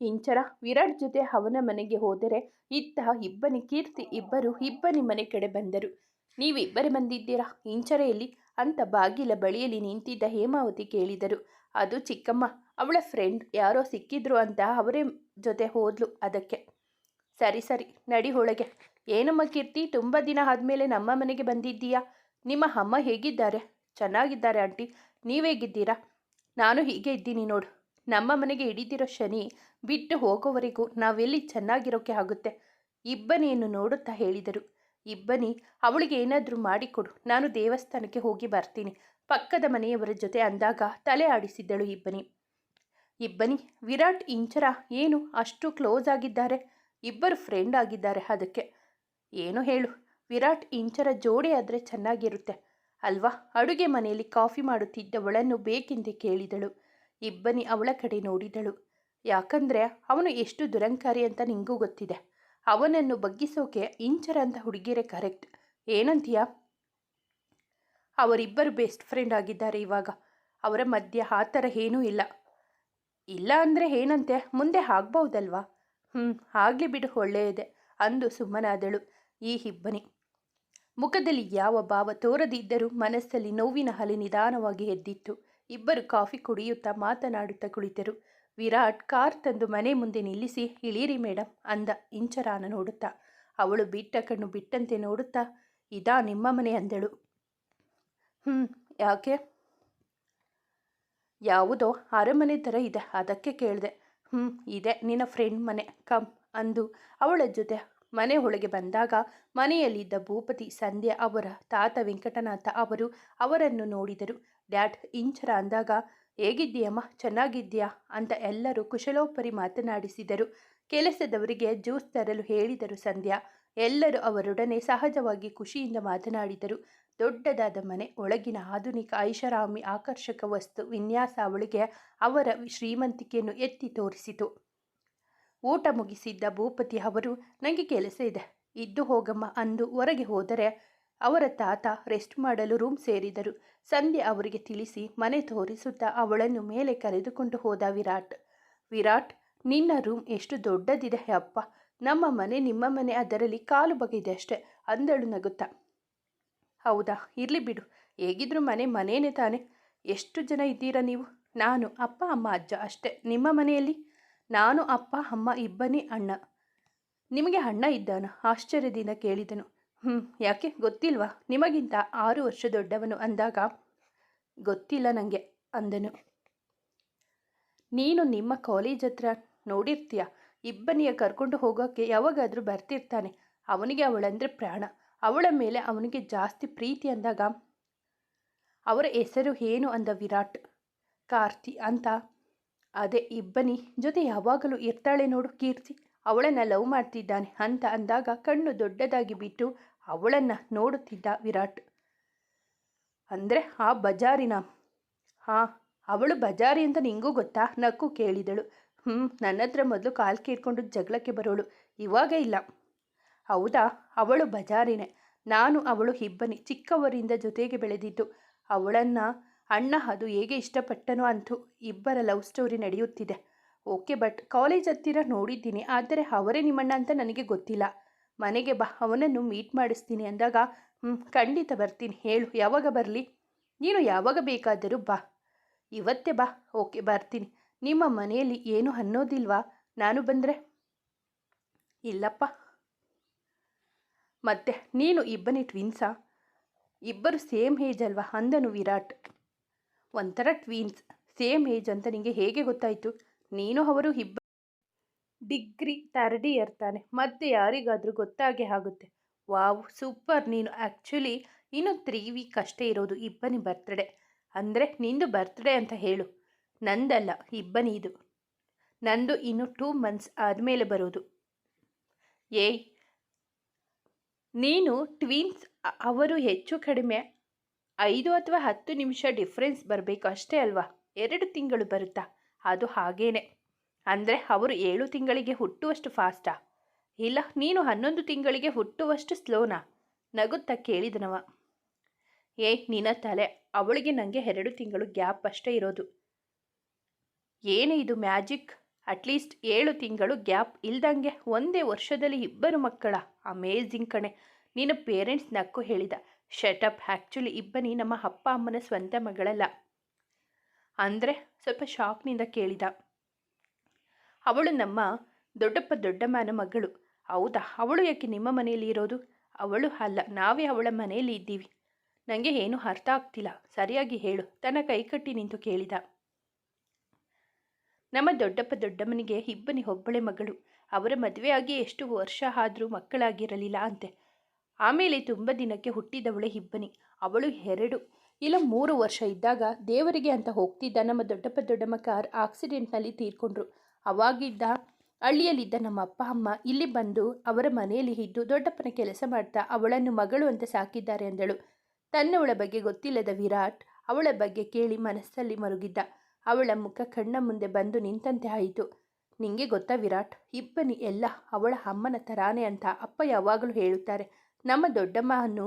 ಇಂಚರ ವಿರಾಟ್ ಜೊತೆ ಅವನ ಮನೆಗೆ ಹೋದರೆ ಇತ್ತ ಇಬ್ಬನಿ ಕೀರ್ತಿ ಇಬ್ಬರು ಇಬ್ಬನಿ ಮನೆ ಕಡೆ ಬಂದರು. ನೀವಿಬ್ಬರೇ ಬಂದಿದ್ದೀರಾ? ಇಂಚರೆಯಲ್ಲಿ ಅಂತ ಬಾಗಿಲ ಬಳಿಯಲ್ಲಿ ನಿಂತಿದ್ದ ಹೇಮಾವತಿ ಕೇಳಿದರು. ಅದು ಚಿಕ್ಕಮ್ಮ, ಅವಳ ಫ್ರೆಂಡ್ ಯಾರೋ ಸಿಕ್ಕಿದ್ರು ಅಂತ ಅವರೇ ಜೊತೆ ಹೋದ್ಲು ಅದಕ್ಕೆ. ಸರಿ ಸರಿ, ನಡಿ ಒಳಗೆ. ಏನಮ್ಮ ಕೀರ್ತಿ, ತುಂಬ ದಿನ ಆದಮೇಲೆ ನಮ್ಮ ಮನೆಗೆ ಬಂದಿದ್ದೀಯಾ? ನಿಮ್ಮ ಅಮ್ಮ ಹೇಗಿದ್ದಾರೆ? ಚೆನ್ನಾಗಿದ್ದಾರೆ, ಆಂಟಿ. ನೀವೇಗಿದ್ದೀರಾ ನಾನು ಹೀಗೆ ಇದ್ದೀನಿ ನೋಡು. ನಮ್ಮ ಮನೆಗೆ ಹಿಡಿದಿರೋ ಶನಿ ಬಿಟ್ಟು ಹೋಗೋವರೆಗೂ ನಾವೆಲ್ಲಿ ಚೆನ್ನಾಗಿರೋಕೆ ಆಗುತ್ತೆ? ಇಬ್ಬನಿಯನ್ನು ನೋಡುತ್ತಾ ಹೇಳಿದರು. ಇಬ್ಬನಿ, ಅವಳಿಗೆ ಏನಾದರೂ ಮಾಡಿಕೊಡು. ನಾನು ದೇವಸ್ಥಾನಕ್ಕೆ ಹೋಗಿ ಬರ್ತೀನಿ. ಪಕ್ಕದ ಮನೆಯವರ ಜೊತೆ ಅಂದಾಗ ತಲೆ ಆಡಿಸಿದ್ದಳು ಇಬ್ಬನಿ. ಇಬ್ಬನಿ, ವಿರಾಟ್, ಇಂಚರ ಏನು ಅಷ್ಟು ಕ್ಲೋಸ್ ಆಗಿದ್ದಾರೆ? ಇಬ್ಬರು ಫ್ರೆಂಡ್ ಆಗಿದ್ದಾರೆ ಅದಕ್ಕೆ. ಏನು ಹೇಳು, ವಿರಾಟ್, ಇಂಚರ ಜೋಡಿ ಆದರೆ ಚೆನ್ನಾಗಿರುತ್ತೆ. ಅಲ್ವಾ? ಅಡುಗೆ ಮನೆಯಲ್ಲಿ ಕಾಫಿ ಮಾಡುತ್ತಿದ್ದವಳನ್ನು ಬೇಕೆಂದೇ ಕೇಳಿದಳು. ಇಬ್ಬನಿ ಅವಳ ಕಡೆ ನೋಡಿದಳು. ಯಾಕಂದರೆ ಅವನು ಎಷ್ಟು ದುರಂಕಾರಿ ಅಂತ ನಿಂಗೂ ಗೊತ್ತಿದೆ. ಅವನನ್ನು ಬಗ್ಗಿಸೋಕೆ ಇಂಚರ ಅಂತ ಹುಡುಗಿರೆ ಕರೆಕ್ಟ್ ಏನಂತೀಯ? ಅವರಿಬ್ಬರು ಬೆಸ್ಟ್ ಫ್ರೆಂಡ್ ಆಗಿದ್ದಾರೆ ಇವಾಗ. ಅವರ ಮಧ್ಯೆ ಆ ಥರ ಏನೂ ಇಲ್ಲ. ಇಲ್ಲ ಅಂದರೆ ಏನಂತೆ? ಮುಂದೆ ಆಗ್ಬೌದಲ್ವಾ ಹ್ಞೂ ಆಗಲಿ ಬಿಡು, ಒಳ್ಳೆಯದೆ, ಅಂದು ಸುಮ್ಮನಾದಳು ಈ ಇಬ್ಬನಿ. ಮುಖದಲ್ಲಿ ಯಾವ ಭಾವ ತೋರದಿದ್ದರೂ ಮನಸ್ಸಲ್ಲಿ ನೋವಿನ ಹಲೆ ನಿಧಾನವಾಗಿ ಎದ್ದಿತ್ತು. ಇಬ್ಬರು ಕಾಫಿ ಕುಡಿಯುತ್ತಾ ಮಾತನಾಡುತ್ತಾ ಕುಳಿತರು. ವಿರಾಟ್ ಕಾರ್ ತಂದು ಮನೆ ಮುಂದೆ ನಿಲ್ಲಿಸಿ, ಇಳೀರಿ ಮೇಡಮ್ ಅಂದ ಇಂಚರಾನ ನೋಡುತ್ತಾ. ಅವಳು ಬಿಟ್ಟ ಕಣ್ಣು ಬಿಟ್ಟಂತೆ ನೋಡುತ್ತಾ, ಇದಾ ನಿಮ್ಮ ಮನೆ, ಅಂದಳು. ಹ್ಞೂ ಯಾಕೆ? ಯಾವುದೋ ಅರಮನೆ ಥರ ಇದೆ, ಅದಕ್ಕೆ ಕೇಳಿದೆ. ಹ್ಞೂ ಇದೆ, ನಿನ್ನ ಫ್ರೆಂಡ್ ಮನೆ ಕಮ್ ಅಂದು ಅವಳ ಜೊತೆ. ಮನೆ ಒಳಗೆ ಬಂದಾಗ ಮನೆಯಲ್ಲಿದ್ದ ಭೂಪತಿ, ಸಂಧ್ಯಾ ಅವರ ತಾತ ವೆಂಕಟನಾಥ ಅವರು ಅವರನ್ನು ನೋಡಿದರು. ಡ್ಯಾಡ್ ಇಂಚರ ಅಂದಾಗ, ಹೇಗಿದ್ದೀಯಮ್ಮ? ಚೆನ್ನಾಗಿದ್ದೀಯಾ? ಅಂತ ಎಲ್ಲರೂ ಕುಶಲೋಪರಿ ಮಾತನಾಡಿಸಿದರು. ಕೆಲಸದವರಿಗೆ ಜ್ಯೂಸ್ ತರಲು ಹೇಳಿದರು ಸಂಧ್ಯಾ. ಎಲ್ಲರೂ ಅವರೊಡನೆ ಸಹಜವಾಗಿ ಖುಷಿಯಿಂದ ಮಾತನಾಡಿದರು. ದೊಡ್ಡದಾದ ಮನೆ, ಒಳಗಿನ ಆಧುನಿಕ ಐಷಾರಾಮಿ ಆಕರ್ಷಕ ವಸ್ತು, ವಿನ್ಯಾಸ ಅವಳಿಗೆ ಅವರ ಶ್ರೀಮಂತಿಕೆಯನ್ನು ಎತ್ತಿ ತೋರಿಸಿತು. ಊಟ ಮುಗಿಸಿದ್ದ ಭೂಪತಿ ಅವರು ನನಗೆ ಕೆಲಸ ಇದೆ. ಇದ್ದು ಹೋಗಮ್ಮ ಅಂದು ಹೊರಗೆ ಹೋದರೆ ಅವರ ತಾತ ರೆಸ್ಟ್ ಮಾಡಲು ರೂಮ್ ಸೇರಿದರು. ಸಂಧ್ಯೆ ಅವರಿಗೆ ತಿಳಿಸಿ ಮನೆ ತೋರಿಸುತ್ತಾ ಅವಳನ್ನು ಮೇಲೆ ಕರೆದುಕೊಂಡು ಹೋದ ವಿರಾಟ್. ವಿರಾಟ್, ನಿನ್ನ ರೂಮ್ ಎಷ್ಟು ದೊಡ್ಡದಿದೆ ಅಪ್ಪ. ನಮ್ಮ ಮನೆ ನಿಮ್ಮ ಮನೆ, ಅದರಲ್ಲಿ ಕಾಲು ಬಗೆದೆ ಅಷ್ಟೆ. ಅಂದಳು ನಗುತ್ತಾ. ಹೌದಾ, ಇರಲಿ ಬಿಡು. ಹೇಗಿದ್ರು ಮನೆ ಮನೇನೆ ತಾನೆ. ಎಷ್ಟು ಜನ ಇದ್ದೀರಾ ನೀವು? ನಾನು, ಅಪ್ಪ, ಅಮ್ಮ, ಅಜ್ಜ ಅಷ್ಟೇ. ನಿಮ್ಮ ಮನೆಯಲ್ಲಿ? ನಾನು, ಅಪ್ಪ, ಅಮ್ಮ, ಇಬ್ಬನೇ ಅಣ್ಣ. ನಿಮಗೆ ಅಣ್ಣ ಇದ್ದಾನ? ಆಶ್ಚರ್ಯದಿಂದ ಕೇಳಿದನು. ಹ್ಞೂ ಯಾಕೆ? ಗೊತ್ತಿಲ್ವಾ? ನಿಮಗಿಂತ ಆರು ವರ್ಷ ದೊಡ್ಡವನು ಅಂದಾಗ ಗೊತ್ತಿಲ್ಲ ನನಗೆ ಅಂದನು. ನೀನು ನಿಮ್ಮ ಕಾಲೇಜ್ ಹತ್ರ ನೋಡಿರ್ತೀಯ? ಇಬ್ಬನಿಯ ಕರ್ಕೊಂಡು ಹೋಗೋಕ್ಕೆ ಯಾವಾಗಾದರೂ ಬರ್ತಿರ್ತಾನೆ. ಅವನಿಗೆ ಅವಳಂದರೆ ಪ್ರಾಣ. ಅವಳ ಮೇಲೆ ಅವನಿಗೆ ಜಾಸ್ತಿ ಪ್ರೀತಿ ಅಂದಾಗ ಅವರ ಹೆಸರು ಏನು ಅಂದ ವಿರಾಟ್. ಕಾರ್ತಿ ಅಂತ. ಅದೇ, ಇಬ್ಬನಿ ಜೊತೆ ಯಾವಾಗಲೂ ಇರ್ತಾಳೆ ನೋಡು ಕೀರ್ತಿ. ಅವಳನ್ನು ಲವ್ ಮಾಡ್ತಿದ್ದಾನೆ ಅಂತ ಅಂದಾಗ ಕಣ್ಣು ದೊಡ್ಡದಾಗಿ ಬಿಟ್ಟು ಅವಳನ್ನು ನೋಡುತ್ತಿದ್ದ ವಿರಾಟ್. ಅಂದರೆ ಆ ಬಜಾರಿನ, ಹಾಂ, ಅವಳು ಬಜಾರಿ ಅಂತ ನಿಂಗೂ ಗೊತ್ತಾ? ನಕ್ಕು ಕೇಳಿದಳು. ಹ್ಞೂ ನನ್ನ ಹತ್ರ ಮೊದಲು ಕಾಲು ಕೇಳ್ಕೊಂಡು ಜಗಳಕ್ಕೆ ಬರೋಳು. ಇವಾಗ ಇಲ್ಲ. ಹೌದಾ? ಅವಳು ಬಜಾರಿನೇ. ನಾನು ಅವಳು ಇಬ್ಬನಿ ಚಿಕ್ಕವರಿಂದ ಜೊತೆಗೆ ಬೆಳೆದಿದ್ದು. ಅವಳನ್ನು ಅಣ್ಣ ಅದು ಹೇಗೆ ಇಷ್ಟಪಟ್ಟನೋ ಅಂತೂ ಇಬ್ಬರ ಲವ್ ಸ್ಟೋರಿ ನಡೆಯುತ್ತಿದೆ. ಓಕೆ, ಬಟ್ ಕಾಲೇಜ್ ಹತ್ತಿರ ನೋಡಿದ್ದೀನಿ. ಆದರೆ ಅವರೇ ನಿಮ್ಮಣ್ಣ ಅಂತ ನನಗೆ ಗೊತ್ತಿಲ್ಲ. ಮನೆಗೆ ಬಾ, ಅವನನ್ನು ಮೀಟ್ ಮಾಡಿಸ್ತೀನಿ ಅಂದಾಗ ಹ್ಞೂ ಖಂಡಿತ ಬರ್ತೀನಿ, ಹೇಳು, ಯಾವಾಗ ಬರಲಿ? ನೀನು ಯಾವಾಗ ಬೇಕಾದರೂ ಬಾ. ಇವತ್ತೇ ಬಾ ಓಕೆ ಬರ್ತೀನಿ. ನಿಮ್ಮ ಮನೆಯಲ್ಲಿ ಏನು ಅನ್ನೋದಿಲ್ವಾ? ನಾನು ಬಂದರೆ? ಇಲ್ಲಪ್ಪ. ಮತ್ತೆ, ನೀನು ಇಬ್ಬನೇ ಟ್ವಿನ್ಸಾ ಇಬ್ಬರು ಸೇಮ್ ಏಜ್ ಅಲ್ವಾ? ಅಂದನು ವಿರಾಟ್. ಒಂಥರ ಟ್ವೀನ್ಸ್ ಸೇಮ್ ಏಜ್ ಅಂತ ನಿಮಗೆ ಹೇಗೆ ಗೊತ್ತಾಯಿತು? ನೀನು ಅವರು ಇಬ್ಬ ಡಿಗ್ರಿ ಥರ್ಡ್ ಇಯರ್ ತಾನೆ ಮತ್ತೆ ಯಾರಿಗಾದರೂ ಗೊತ್ತಾಗೆ ಆಗುತ್ತೆ. Wow, super. ನೀನು ಆ್ಯಕ್ಚುಲಿ ಇನ್ನು ತ್ರೀ ವೀಕ್ ಅಷ್ಟೇ ಇರೋದು, ಇಬ್ಬನಿ ಬರ್ತ್ಡೇ. ಅಂದರೆ ನಿಂದು ಬರ್ತ್ಡೇ ಅಂತ ಹೇಳು. ನಂದಲ್ಲ, ಇಬ್ಬನಿದು. ನಂದು ಇನ್ನು ಟೂ ಮಂತ್ಸ್ ಆದಮೇಲೆ ಬರೋದು. ಏಯ್, ನೀನು ಟ್ವೀನ್ಸ್ ಅವರು ಹೆಚ್ಚು ಕಡಿಮೆ ಐದು ಅಥವಾ ಹತ್ತು ನಿಮಿಷ ಡಿಫ್ರೆನ್ಸ್ ಬರಬೇಕು ಅಷ್ಟೇ ಅಲ್ವಾ? ಎರಡು ತಿಂಗಳು ಬರುತ್ತಾ? ಅದು ಹಾಗೇನೆ. ಅಂದರೆ ಅವರು ಏಳು ತಿಂಗಳಿಗೆ ಹುಟ್ಟುವಷ್ಟು ಫಾಸ್ಟಾ? ಇಲ್ಲ, ನೀನು ಹನ್ನೊಂದು ತಿಂಗಳಿಗೆ ಹುಟ್ಟುವಷ್ಟು ಸ್ಲೋನಾ? ನಗುತ್ತಾ ಕೇಳಿದನವ. ಏ ನಿನ್ನ ತಲೆ. ಅವಳಿಗೆ ನನಗೆ ಎರಡು ತಿಂಗಳು ಗ್ಯಾಪ್ ಅಷ್ಟೇ ಇರೋದು. ಏನು ಇದು ಮ್ಯಾಜಿಕ್? ಅಟ್ಲೀಸ್ಟ್ ಏಳು ತಿಂಗಳು ಗ್ಯಾಪ್ ಇಲ್ದಂಗೆ ಒಂದೇ ವರ್ಷದಲ್ಲಿ ಇಬ್ಬರು ಮಕ್ಕಳ. ಅಮೇಝಿಂಗ್ ಕಣೆ. ನಿನ್ನ ಪೇರೆಂಟ್ಸ್ ನಕ್ಕು ಹೇಳಿದ. ಶಟಪ್ ಆ್ಯಕ್ಚುಲಿ ಇಬ್ಬನಿ ನಮ್ಮ ಅಪ್ಪ ಅಮ್ಮನ ಸ್ವಂತ ಮಗಳಲ್ಲ. ಅಂದರೆ ಸ್ವಲ್ಪ ಶಾಕ್ನಿಂದ ಕೇಳಿದ. ಅವಳು ನಮ್ಮ ದೊಡ್ಡಪ್ಪ ದೊಡ್ಡಮ್ಮನ ಮಗಳು. ಹೌದಾ? ಅವಳು ಯಾಕೆ ನಿಮ್ಮ ಮನೆಯಲ್ಲಿ ಇರೋದು? ಅವಳು ಅಲ್ಲ, ನಾವೇ ಅವಳ ಮನೆಯಲ್ಲಿ ಇದ್ದೀವಿ. ನನಗೆ ಏನೂ ಅರ್ಥ ಆಗ್ತಿಲ್ಲ. ಸರಿಯಾಗಿ ಹೇಳು. ತನ್ನ ಕೈಕಟ್ಟಿ ನಿಂತು ಕೇಳಿದ. ನಮ್ಮ ದೊಡ್ಡಪ್ಪ ದೊಡ್ಡಮ್ಮನಿಗೆ ಇಬ್ಬನಿ ಒಬ್ಬಳೆ ಮಗಳು. ಅವರ ಮದುವೆಯಾಗಿ ಎಷ್ಟು ವರ್ಷ ಆದರೂ ಮಕ್ಕಳಾಗಿರಲಿಲ್ಲ ಅಂತೆ. ಆಮೇಲೆ ತುಂಬ ದಿನಕ್ಕೆ ಹುಟ್ಟಿದವಳೆ ಇಬ್ಬನಿ. ಅವಳು ಎರಡು, ಇಲ್ಲ ಮೂರು ವರ್ಷ ಇದ್ದಾಗ ದೇವರಿಗೆ ಅಂತ ಹೋಗ್ತಿದ್ದ ನಮ್ಮ ದೊಡ್ಡಪ್ಪ ದೊಡ್ಡಮ್ಮ ಕಾರ್ ಆಕ್ಸಿಡೆಂಟ್ನಲ್ಲಿ ತೀರ್ಕೊಂಡ್ರು. ಅವಾಗಿದ್ದ ಹಳ್ಳಿಯಲ್ಲಿದ್ದ ನಮ್ಮ ಅಪ್ಪ, ಅಮ್ಮ ಇಲ್ಲಿ ಬಂದು ಅವರ ಮನೆಯಲ್ಲಿ ಇದ್ದು ದೊಡ್ಡಪ್ಪನ ಕೆಲಸ ಮಾಡ್ತಾ ಅವಳನ್ನು ಮಗಳು ಅಂತ ಸಾಕಿದ್ದಾರೆ ಅಂದಳು. ತನ್ನವಳ ಬಗ್ಗೆ ಗೊತ್ತಿಲ್ಲದ ವಿರಾಟ್ ಅವಳ ಬಗ್ಗೆ ಕೇಳಿ ಮನಸ್ಸಲ್ಲಿ ಮರುಗಿದ್ದ. ಅವಳ ಮುಖ ಕಣ್ಣ ಮುಂದೆ ಬಂದು ನಿಂತಂತೆ ಆಯಿತು. ನಿಂಗೆ ಗೊತ್ತಾ ವಿರಾಟ್, ಇಬ್ಬನಿ ಎಲ್ಲ ಅವಳ ಅಮ್ಮನ ತರಾನೆ ಅಂತ ಅಪ್ಪ ಯಾವಾಗಲೂ ಹೇಳುತ್ತಾರೆ. ನಮ್ಮ ದೊಡ್ಡಮ್ಮ ಅನ್ನು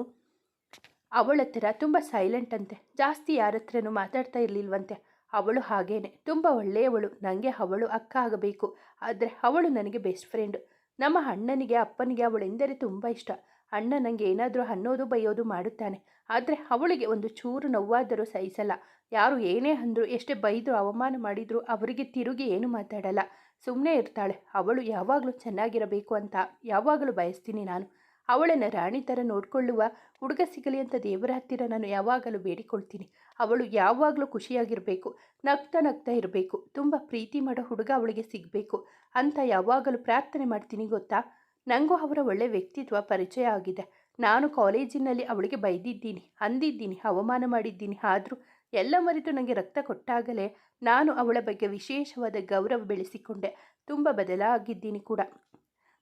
ಅವಳ ಥರ ತುಂಬ ಸೈಲೆಂಟ್ ಅಂತೆ, ಜಾಸ್ತಿ ಯಾರ ಮಾತಾಡ್ತಾ ಇರಲಿಲ್ವಂತೆ. ಅವಳು ಹಾಗೇನೆ. ತುಂಬ ಒಳ್ಳೆಯವಳು. ನನಗೆ ಅವಳು ಅಕ್ಕ ಆಗಬೇಕು ಆದರೆ ಅವಳು ನನಗೆ ಬೆಸ್ಟ್ ಫ್ರೆಂಡು ನಮ್ಮ ಅಣ್ಣನಿಗೆ, ಅಪ್ಪನಿಗೆ ಅವಳೆಂದರೆ ತುಂಬ ಇಷ್ಟ. ಅಣ್ಣ ನನಗೆ ಏನಾದರೂ ಅನ್ನೋದು, ಬೈಯೋದು ಮಾಡುತ್ತಾನೆ. ಆದರೆ ಅವಳಿಗೆ ಒಂದು ಚೂರು ನೋವಾದರೂ ಸಹಿಸಲ್ಲ. ಯಾರು ಏನೇ ಅಂದರೂ, ಎಷ್ಟೇ ಬೈದರೂ, ಅವಮಾನ ಮಾಡಿದರೂ ಅವರಿಗೆ ತಿರುಗಿ ಏನು ಮಾತಾಡಲ್ಲ. ಸುಮ್ಮನೆ ಇರ್ತಾಳೆ. ಅವಳು ಯಾವಾಗಲೂ ಚೆನ್ನಾಗಿರಬೇಕು ಅಂತ ಯಾವಾಗಲೂ ಬಯಸ್ತೀನಿ ನಾನು. ಅವಳನ್ನು ರಾಣಿ ಥರ ನೋಡಿಕೊಳ್ಳುವ ಹುಡುಗ ಸಿಗಲಿ ಅಂತ ದೇವರ ಹತ್ತಿರ ನಾನು ಯಾವಾಗಲೂ ಬೇಡಿಕೊಳ್ತೀನಿ. ಅವಳು ಯಾವಾಗಲೂ ಖುಷಿಯಾಗಿರಬೇಕು, ನಗ್ತಾ ನಗ್ತಾ ಇರಬೇಕು, ತುಂಬ ಪ್ರೀತಿ ಮಾಡೋ ಹುಡುಗ ಅವಳಿಗೆ ಸಿಗಬೇಕು ಅಂತ ಯಾವಾಗಲೂ ಪ್ರಾರ್ಥನೆ ಮಾಡ್ತೀನಿ ಗೊತ್ತಾ? ನನಗೂ ಅವರ ಒಳ್ಳೆ ವ್ಯಕ್ತಿತ್ವ ಪರಿಚಯ ಆಗಿದೆ. ನಾನು ಕಾಲೇಜಿನಲ್ಲಿ ಅವಳಿಗೆ ಬೈದಿದ್ದೀನಿ, ಅಂದಿದ್ದೀನಿ, ಅವಮಾನ ಮಾಡಿದ್ದೀನಿ. ಆದರೂ ಎಲ್ಲ ಮರೆತು ನನಗೆ ರಕ್ತ ಕೊಟ್ಟಾಗಲೇ ನಾನು ಅವಳ ಬಗ್ಗೆ ವಿಶೇಷವಾದ ಗೌರವ ಬೆಳೆಸಿಕೊಂಡೆ. ತುಂಬ ಬದಲಾಗಿದ್ದೀನಿ ಕೂಡ.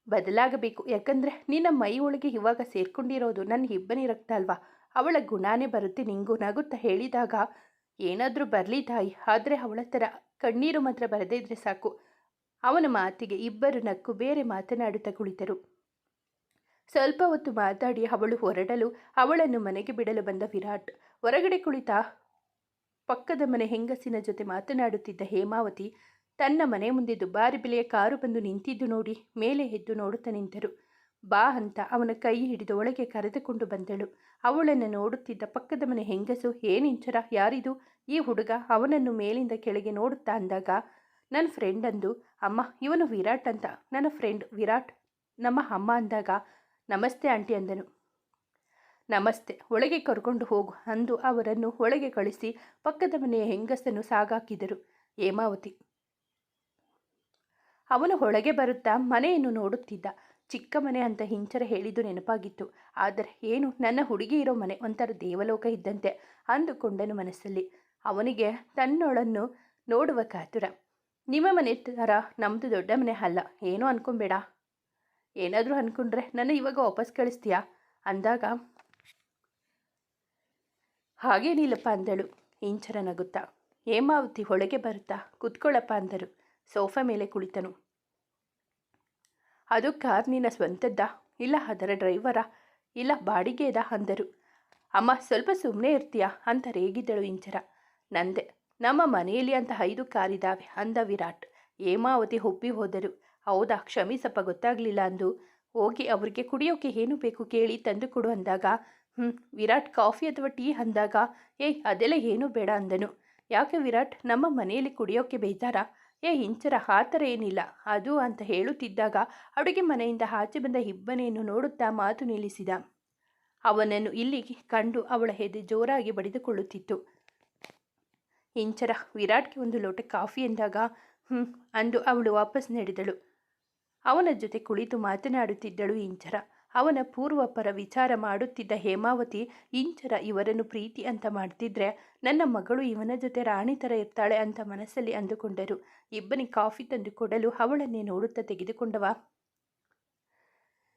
ಬದಲಾಗಬೇಕು. ಯಾಕಂದರೆ ನಿನ್ನ ಮೈ ಒಳಗೆ ಇವಾಗ ಸೇರ್ಕೊಂಡಿರೋದು ನನ್ನ ಇಬ್ಬನಿ ರಕ್ತ ಅಲ್ವಾ? ಅವಳ ಗುಣಾನೇ ಬರುತ್ತೆ ನಿಂಗೂ ನಗುತ್ತಾ ಹೇಳಿದಾಗ. ಏನಾದರೂ ಬರಲಿ ತಾಯಿ, ಆದರೆ ಅವಳ ಥರ ಕಣ್ಣೀರು ಮಾತ್ರ ಬರದೇ ಇದ್ರೆ ಸಾಕು. ಅವನ ಮಾತಿಗೆ ಇಬ್ಬರು ನಕ್ಕು ಬೇರೆ ಮಾತನಾಡುತ್ತಾ ಕುಳಿತರು. ಸ್ವಲ್ಪ ಹೊತ್ತು ಮಾತಾಡಿ ಅವಳು ಹೊರಡಲು, ಅವಳನ್ನು ಮನೆಗೆ ಬಿಡಲು ಬಂದ ವಿರಾಟ್. ಹೊರಗಡೆ ಕುಳಿತ ಪಕ್ಕದ ಮನೆ ಹೆಂಗಸಿನ ಜೊತೆ ಮಾತನಾಡುತ್ತಿದ್ದ ಹೇಮಾವತಿ ತನ್ನ ಮನೆ ಮುಂದೆ ದುಬಾರಿ ಬೆಲೆಯ ಕಾರು ಬಂದು ನಿಂತಿದ್ದು ನೋಡಿ ಮೇಲೆ ಎದ್ದು ನೋಡುತ್ತಾ ನಿಂತರು. ಬಾ ಅಂತ ಅವನ ಕೈ ಹಿಡಿದು ಒಳಗೆ ಕರೆದುಕೊಂಡು ಬಂದಳು. ಅವಳನ್ನು ನೋಡುತ್ತಿದ್ದ ಪಕ್ಕದ ಮನೆ ಹೆಂಗಸು ಏನಿಂಚರ ಯಾರಿದು? ಈ ಹುಡುಗ ಅವನನ್ನು ಮೇಲಿಂದ ಕೆಳಗೆ ನೋಡುತ್ತಾ ಅಂದಾಗ ನನ್ನ ಫ್ರೆಂಡ್ ಅಂದು. ಅಮ್ಮ, ಇವನು ವಿರಾಟ್ ಅಂತ. ನನ್ನ ಫ್ರೆಂಡ್ ವಿರಾಟ್. ನಮ್ಮ ಅಮ್ಮ ಅಂದಾಗ, ನಮಸ್ತೆ ಆಂಟಿ ಅಂದನು. ನಮಸ್ತೆ. ಒಳಗೆ ಕರ್ಕೊಂಡು ಹೋಗು ಅಂದು ಅವರನ್ನು ಒಳಗೆ ಕಳಿಸಿ ಪಕ್ಕದ ಮನೆಯ ಹೆಂಗಸನ್ನು ಸಾಗಾಕಿದರು. ಹೇಮಾವತಿ ಅವನು ಹೊಳಗೆ ಬರುತ್ತಾ ಮನೆಯನ್ನು ನೋಡುತ್ತಿದ್ದ. ಚಿಕ್ಕ ಮನೆ ಅಂತ ಹಿಂಚರ ಹೇಳಿದ್ದು ನೆನಪಾಗಿತ್ತು. ಆದರೆ ಏನು, ನನ್ನ ಹುಡುಗಿ ಇರೋ ಮನೆ ಒಂಥರ ದೇವಲೋಕ ಇದ್ದಂತೆ ಅಂದುಕೊಂಡನು ಮನಸ್ಸಲ್ಲಿ. ಅವನಿಗೆ ತನ್ನೊಳನ್ನು ನೋಡುವ ಕಾತುರ. ನಿಮ್ಮ ಮನೆ ಥರ ನಮ್ಮದು ದೊಡ್ಡ ಮನೆ ಅಲ್ಲ, ಏನೂ ಅನ್ಕೊಂಬೇಡ. ಏನಾದರೂ ಅಂದ್ಕೊಂಡ್ರೆ ನನ್ನ ಇವಾಗ ವಾಪಸ್ ಕಳಿಸ್ತೀಯಾ? ಅಂದಾಗ, ಹಾಗೇನಿಲ್ಲಪ್ಪ ಅಂದಳು. ಇಂಚರ ನಗುತ್ತಾ ಹೇಮಾವತಿ ಒಳಗೆ ಬರುತ್ತಾ? ಕುತ್ಕೊಳ್ಳಪ್ಪ ಅಂದರು. ಸೋಫಾ ಮೇಲೆ ಕುಳಿತನು. ಅದು ಕಾರ್ ನಿನ್ನ ಸ್ವಂತದ್ದ? ಇಲ್ಲ ಅದರ ಡ್ರೈವರಾ? ಇಲ್ಲ ಬಾಡಿಗೆದ? ಅಂದರು. ಅಮ್ಮ, ಸ್ವಲ್ಪ ಸುಮ್ಮನೆ ಇರ್ತೀಯಾ? ಅಂತ ರೇಗಿದ್ದಳು ಇಂಚರ ನಂದೆ, ನಮ್ಮ ಮನೆಯಲ್ಲಿ ಅಂತ ಐದು ಕಾರಿದಾವೆ ಅಂದ ವಿರಾಟ್. ಹೇಮಾವತಿ ಒಪ್ಪಿ ಹೋದರು. ಹೌದಾ, ಕ್ಷಮಿಸಪ್ಪ, ಗೊತ್ತಾಗಲಿಲ್ಲ ಅಂದು. ಹೋಗಿ ಅವ್ರಿಗೆ ಕುಡಿಯೋಕೆ ಏನು ಬೇಕು ಕೇಳಿ ತಂದು ಕೊಡು ಅಂದಾಗ. ಹ್ಞೂ ವಿರಾಟ್ ಕಾಫಿ ಅಥವಾ ಟೀ ಅಂದಾಗ. ಏಯ್, ಅದೆಲ್ಲ ಏನೂ ಬೇಡ ಅಂದನು. ಯಾಕೆ ವಿರಾಟ್, ನಮ್ಮ ಮನೆಯಲ್ಲಿ ಕುಡಿಯೋಕೆ ಬೇಜಾರಾ? ಏ ಇಂಚರ ಆ ಏನಿಲ್ಲ. ಅದು ಅಂತ ಹೇಳುತ್ತಿದ್ದಾಗ ಅಡುಗೆ ಮನೆಯಿಂದ ಆಚೆ ಬಂದ ಇಬ್ಬನೆಯನ್ನು ನೋಡುತ್ತಾ ಮಾತು ನಿಲ್ಲಿಸಿದ. ಅವನನ್ನು ಇಲ್ಲಿ ಕಂಡು ಅವಳ ಹೆದೆ ಜೋರಾಗಿ ಬಡಿದುಕೊಳ್ಳುತ್ತಿತ್ತು. ಇಂಚರ ವಿರಾಟ್ಗೆ ಒಂದು ಲೋಟ ಕಾಫಿ ಎಂದಾಗ ಹ್ಞೂ ಅಂದು ಅವಳು ವಾಪಸ್ ನಡೆದಳು. ಅವನ ಜೊತೆ ಕುಳಿತು ಮಾತನಾಡುತ್ತಿದ್ದಳು ಇಂಚರ ಅವನ ಪೂರ್ವಪರ ವಿಚಾರ ಮಾಡುತ್ತಿದ್ದ ಹೇಮಾವತಿ, ಇಂಚರ, ಇವರನ್ನು ಪ್ರೀತಿ ಅಂತ ಮಾಡ್ತಿದ್ರೆ ನನ್ನ ಮಗಳು ಇವನ ಜೊತೆ ರಾಣಿ ಥರ ಇರ್ತಾಳೆ ಅಂತ ಮನಸ್ಸಲ್ಲಿ ಅಂದುಕೊಂಡರು. ಇಬ್ಬನಿ ಕಾಫಿ ತಂದು ಕೊಡಲು ಅವಳನ್ನೇ ನೋಡುತ್ತಾ ತೆಗೆದುಕೊಂಡವ?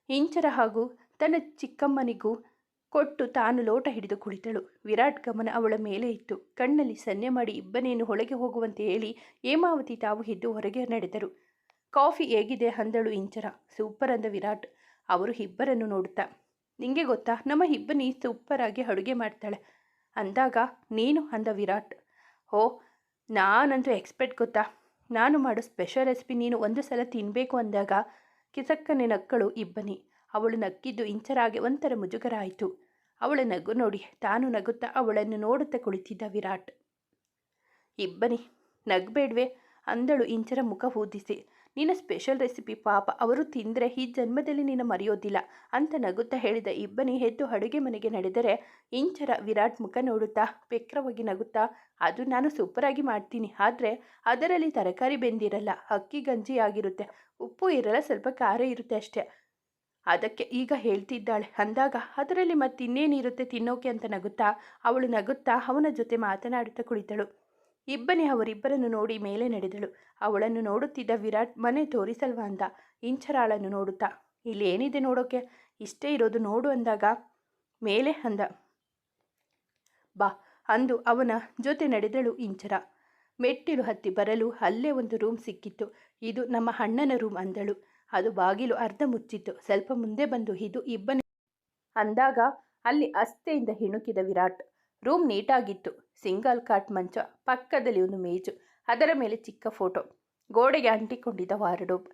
ಇಂಚರ ಹಾಗೂ ತನ್ನ ಚಿಕ್ಕಮ್ಮನಿಗೂ ಕೊಟ್ಟು ತಾನು ಲೋಟ ಹಿಡಿದು ಕುಳಿತಳು. ವಿರಾಟ್ ಗಮನ ಅವಳ ಮೇಲೆ ಇತ್ತು. ಕಣ್ಣಲ್ಲಿ ಸನ್ನೆ ಮಾಡಿ ಇಬ್ಬನೇನು ಹೊಳಗೆ ಹೋಗುವಂತೆ ಹೇಳಿ ಹೇಮಾವತಿ ತಾವು ಎದ್ದು ಹೊರಗೆ ನಡೆದರು. ಕಾಫಿ ಹೇಗಿದೆ? ಅಂದಳು ಇಂಚರ. ಸೂಪರ್ ಅಂದ ವಿರಾಟ್. ಅವರು ಇಬ್ಬರನ್ನು ನೋಡುತ್ತಾ, ನಿಂಗೆ ಗೊತ್ತಾ, ನಮ್ಮ ಇಬ್ಬನಿ ಸೂಪರಾಗಿ ಅಡುಗೆ ಮಾಡ್ತಾಳೆ. ಅಂದಾಗ, ನೀನು? ಅಂದ ವಿರಾಟ್. ಓ, ನಾನಂತೂ ಎಕ್ಸ್ಪೆಕ್ಟ್ ಗೊತ್ತಾ? ನಾನು ಮಾಡೋ ಸ್ಪೆಷಲ್ ರೆಸಿಪಿ ನೀನು ಒಂದು ಸಲ ತಿನ್ನಬೇಕು ಅಂದಾಗ, ಕಿಸಕ್ಕನೆ ನಕ್ಕಳು ಇಬ್ಬನಿ. ಅವಳು ನಕ್ಕಿದ್ದು ಇಂಚರಾಗಿ ಒಂಥರ ಮುಜುಗರ ಆಯಿತು ಅವಳ ನಗು ನೋಡಿ, ತಾನು ನಗುತ್ತಾ ಅವಳನ್ನು ನೋಡುತ್ತಾ ಕುಳಿತಿದ್ದ ವಿರಾಟ್. ಇಬ್ಬನಿ, ನಗಬೇಡ್ವೆ. ಅಂದಳು ಇಂಚರ ಮುಖ ಊದಿಸಿ. ನಿನ್ನ ಸ್ಪೆಷಲ್ ರೆಸಿಪಿ ಪಾಪ, ಅವರು ತಿಂದರೆ ಈ ಜನ್ಮದಲ್ಲಿ ನಿನ್ನ ಮರೆಯೋದಿಲ್ಲ ಅಂತ ನಗುತ್ತಾ ಹೇಳಿದ ಇಬ್ಬನಿ ಎದ್ದು ಅಡುಗೆ ಮನೆಗೆ ನಡೆದರೆ ಇಂಚರ ವಿರಾಟ್ ಮುಖ ನೋಡುತ್ತಾ ಬೆಕ್ರವಾಗಿ ನಗುತ್ತಾ, ಅದು ನಾನು ಸೂಪರಾಗಿ ಮಾಡ್ತೀನಿ, ಆದರೆ ಅದರಲ್ಲಿ ತರಕಾರಿ ಬೆಂದಿರಲ್ಲ, ಅಕ್ಕಿ ಗಂಜಿ ಆಗಿರುತ್ತೆ, ಉಪ್ಪು ಇರಲ್ಲ, ಸ್ವಲ್ಪ ಖಾರ ಇರುತ್ತೆ ಅಷ್ಟೇ. ಅದಕ್ಕೆ ಈಗ ಹೇಳ್ತಿದ್ದಾಳೆ, ಅಂದಾಗ ಅದರಲ್ಲಿ ಮತ್ತಿನ್ನೇನಿರುತ್ತೆ ತಿನ್ನೋಕೆ ಅಂತ ನಗುತ್ತಾ, ಅವಳು ನಗುತ್ತಾ ಅವನ ಜೊತೆ ಮಾತನಾಡುತ್ತಾ ಕುಳಿತಳು. ಇಬ್ಬನೇ ಅವರಿಬ್ಬರನ್ನು ನೋಡಿ ಮೇಲೆ ನಡೆದಳು. ಅವಳನ್ನು ನೋಡುತ್ತಿದ್ದ ವಿರಾಟ್, ಮನೆ ತೋರಿಸಲ್ವಾ? ಅಂದ. ಇಂಚರಾಳನ್ನು ನೋಡುತ್ತಾ, ಇಲ್ಲಿ ಏನಿದೆ ನೋಡೋಕೆ? ಇಷ್ಟೇ ಇರೋದು ನೋಡು ಅಂದಾಗ? ಮೇಲೆ? ಅಂದ. ಬಾ, ಅಂದು ಅವನ ಜೊತೆ ನಡೆದಳು ಇಂಚರ. ಮೆಟ್ಟಿಲು ಹತ್ತಿ ಬರಲು ಅಲ್ಲೇ ಒಂದು ರೂಮ್ ಸಿಕ್ಕಿತ್ತು. ಇದು ನಮ್ಮ ಅಣ್ಣನ ರೂಮ್ ಅಂದಳು. ಅದು ಬಾಗಿಲು ಅರ್ಧ ಮುಚ್ಚಿತ್ತು. ಸ್ವಲ್ಪ ಮುಂದೆ ಬಂದು ಇದು ಇಬ್ಬನೇ ಅಂದಾಗ ಅಲ್ಲಿ ಅಸ್ತೆಯಿಂದ ಹಿಣುಕಿದ ವಿರಾಟ್. ರೂಮ್ ನೀಟಾಗಿತ್ತು. ಸಿಂಗಲ್ ಕಾಟ್ ಮಂಚ, ಪಕ್ಕದಲ್ಲಿ ಒಂದು ಮೇಜು, ಅದರ ಮೇಲೆ ಚಿಕ್ಕ ಫೋಟೋ. ಗೋಡೆಗೆ ಅಂಟಿಕೊಂಡಿದ್ದ ವಾರ್ಡೋಬ್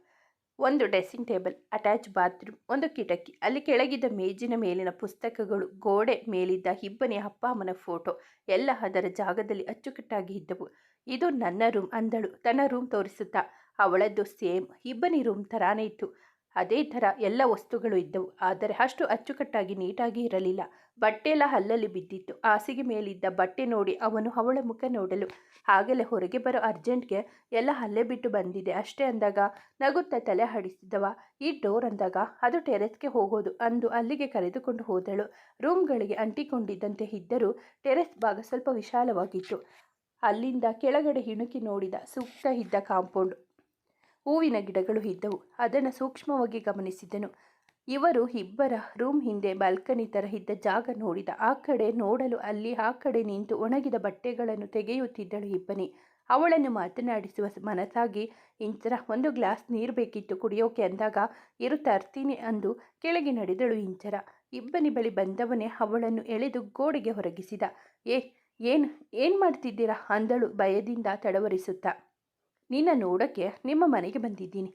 ಒಂದು ಡ್ರೆಸ್ಸಿಂಗ್ ಟೇಬಲ್, ಅಟ್ಯಾಚ್ ಬಾತ್ರೂಮ್, ಒಂದು ಕಿಟಕಿ. ಅಲ್ಲಿ ಕೆಳಗಿದ್ದ ಮೇಜಿನ ಮೇಲಿನ ಪುಸ್ತಕಗಳು, ಗೋಡೆ ಮೇಲಿದ್ದ ಇಬ್ಬನೆಯ ಅಪ್ಪ ಅಮ್ಮನ ಫೋಟೋ, ಎಲ್ಲ ಅದರ ಜಾಗದಲ್ಲಿ ಅಚ್ಚುಕಟ್ಟಾಗಿ ಇದ್ದವು. ಇದು ನನ್ನ ರೂಮ್ ಅಂದಳು. ತನ್ನ ರೂಮ್ ತೋರಿಸುತ್ತಾ, ಅವಳದ್ದು ಸೇಮ್. ಇಬ್ಬನಿ ರೂಮ್ ಥರಾನೇ ಇತ್ತು. ಅದೇ ಥರ ಎಲ್ಲ ವಸ್ತುಗಳು ಇದ್ದವು. ಆದರೆ ಅಷ್ಟು ಅಚ್ಚುಕಟ್ಟಾಗಿ ನೀಟಾಗಿ ಇರಲಿಲ್ಲ. ಬಟ್ಟೆಲ್ಲ ಹಲ್ಲಲ್ಲಿ ಬಿದ್ದಿತ್ತು. ಹಾಸಿಗೆ ಮೇಲಿದ್ದ ಬಟ್ಟೆ ನೋಡಿ ಅವನು ಅವಳ ಮುಖ ನೋಡಲು ಆಗಲೇ ಹೊರಗೆ ಬರೋ ಅರ್ಜೆಂಟ್ಗೆ ಎಲ್ಲ ಹಲ್ಲೆ ಬಿಟ್ಟು ಬಂದಿದೆ. ಅಷ್ಟೇ ಅಂದಾಗ ನಗುತ್ತಾ ತಲೆ ಹಡಿಸಿದವ. ಈ ಡೋರ್ ಅಂದಾಗ ಅದು ಟೆರೆಸ್ಗೆ ಹೋಗೋದು ಅಂದು ಅಲ್ಲಿಗೆ ಕರೆದುಕೊಂಡು ಹೋದಳು. ರೂಮ್ಗಳಿಗೆ ಅಂಟಿಕೊಂಡಿದ್ದಂತೆ ಇದ್ದರೂ ಟೆರೆಸ್ ಭಾಗ ಸ್ವಲ್ಪ ವಿಶಾಲವಾಗಿತ್ತು. ಅಲ್ಲಿಂದ ಕೆಳಗಡೆ ಹಿಣುಕಿ ನೋಡಿದ ಸೂಕ್ತ ಇದ್ದ ಕಾಂಪೌಂಡ್. ಹೂವಿನ ಗಿಡಗಳು ಇದ್ದವು. ಅದನ್ನು ಸೂಕ್ಷ್ಮವಾಗಿ ಗಮನಿಸಿದನು. ಇವರು ಇಬ್ಬರ ರೂಮ್ ಹಿಂದೆ ಬಾಲ್ಕನಿ ಥರ ಇದ್ದ ಜಾಗ ನೋಡಿದ. ಆ ಕಡೆ ನೋಡಲು ಅಲ್ಲಿ ಆ ಕಡೆ ನಿಂತು ಒಣಗಿದ ಬಟ್ಟೆಗಳನ್ನು ತೆಗೆಯುತ್ತಿದ್ದಳು ಇಬ್ಬನಿ. ಅವಳನ್ನು ಮಾತನಾಡಿಸುವ ಮನಸ್ಸಾಗಿ, ಇಂಚರ, ಒಂದು ಗ್ಲಾಸ್ ನೀರು ಬೇಕಿತ್ತು ಕುಡಿಯೋಕೆ ಅಂದಾಗ ಇರು, ತರ್ತೀನಿ ಅಂದು ಕೆಳಗೆ ನಡೆದಳು ಇಂಚರ. ಇಬ್ಬನಿ ಬಳಿ ಬಂದವನೇ ಅವಳನ್ನು ಎಳೆದು ಗೋಡೆಗೆ ಹೊರಗಿಸಿದ ಏ, ಏನು ಏನು ಮಾಡ್ತಿದ್ದೀರಾ? ಅಂದಳು ಭಯದಿಂದ ತಡವರಿಸುತ್ತಾ. ನಿನ್ನ ನೋಡೋಕ್ಕೆ ನಿಮ್ಮ ಮನೆಗೆ ಬಂದಿದ್ದೀನಿ.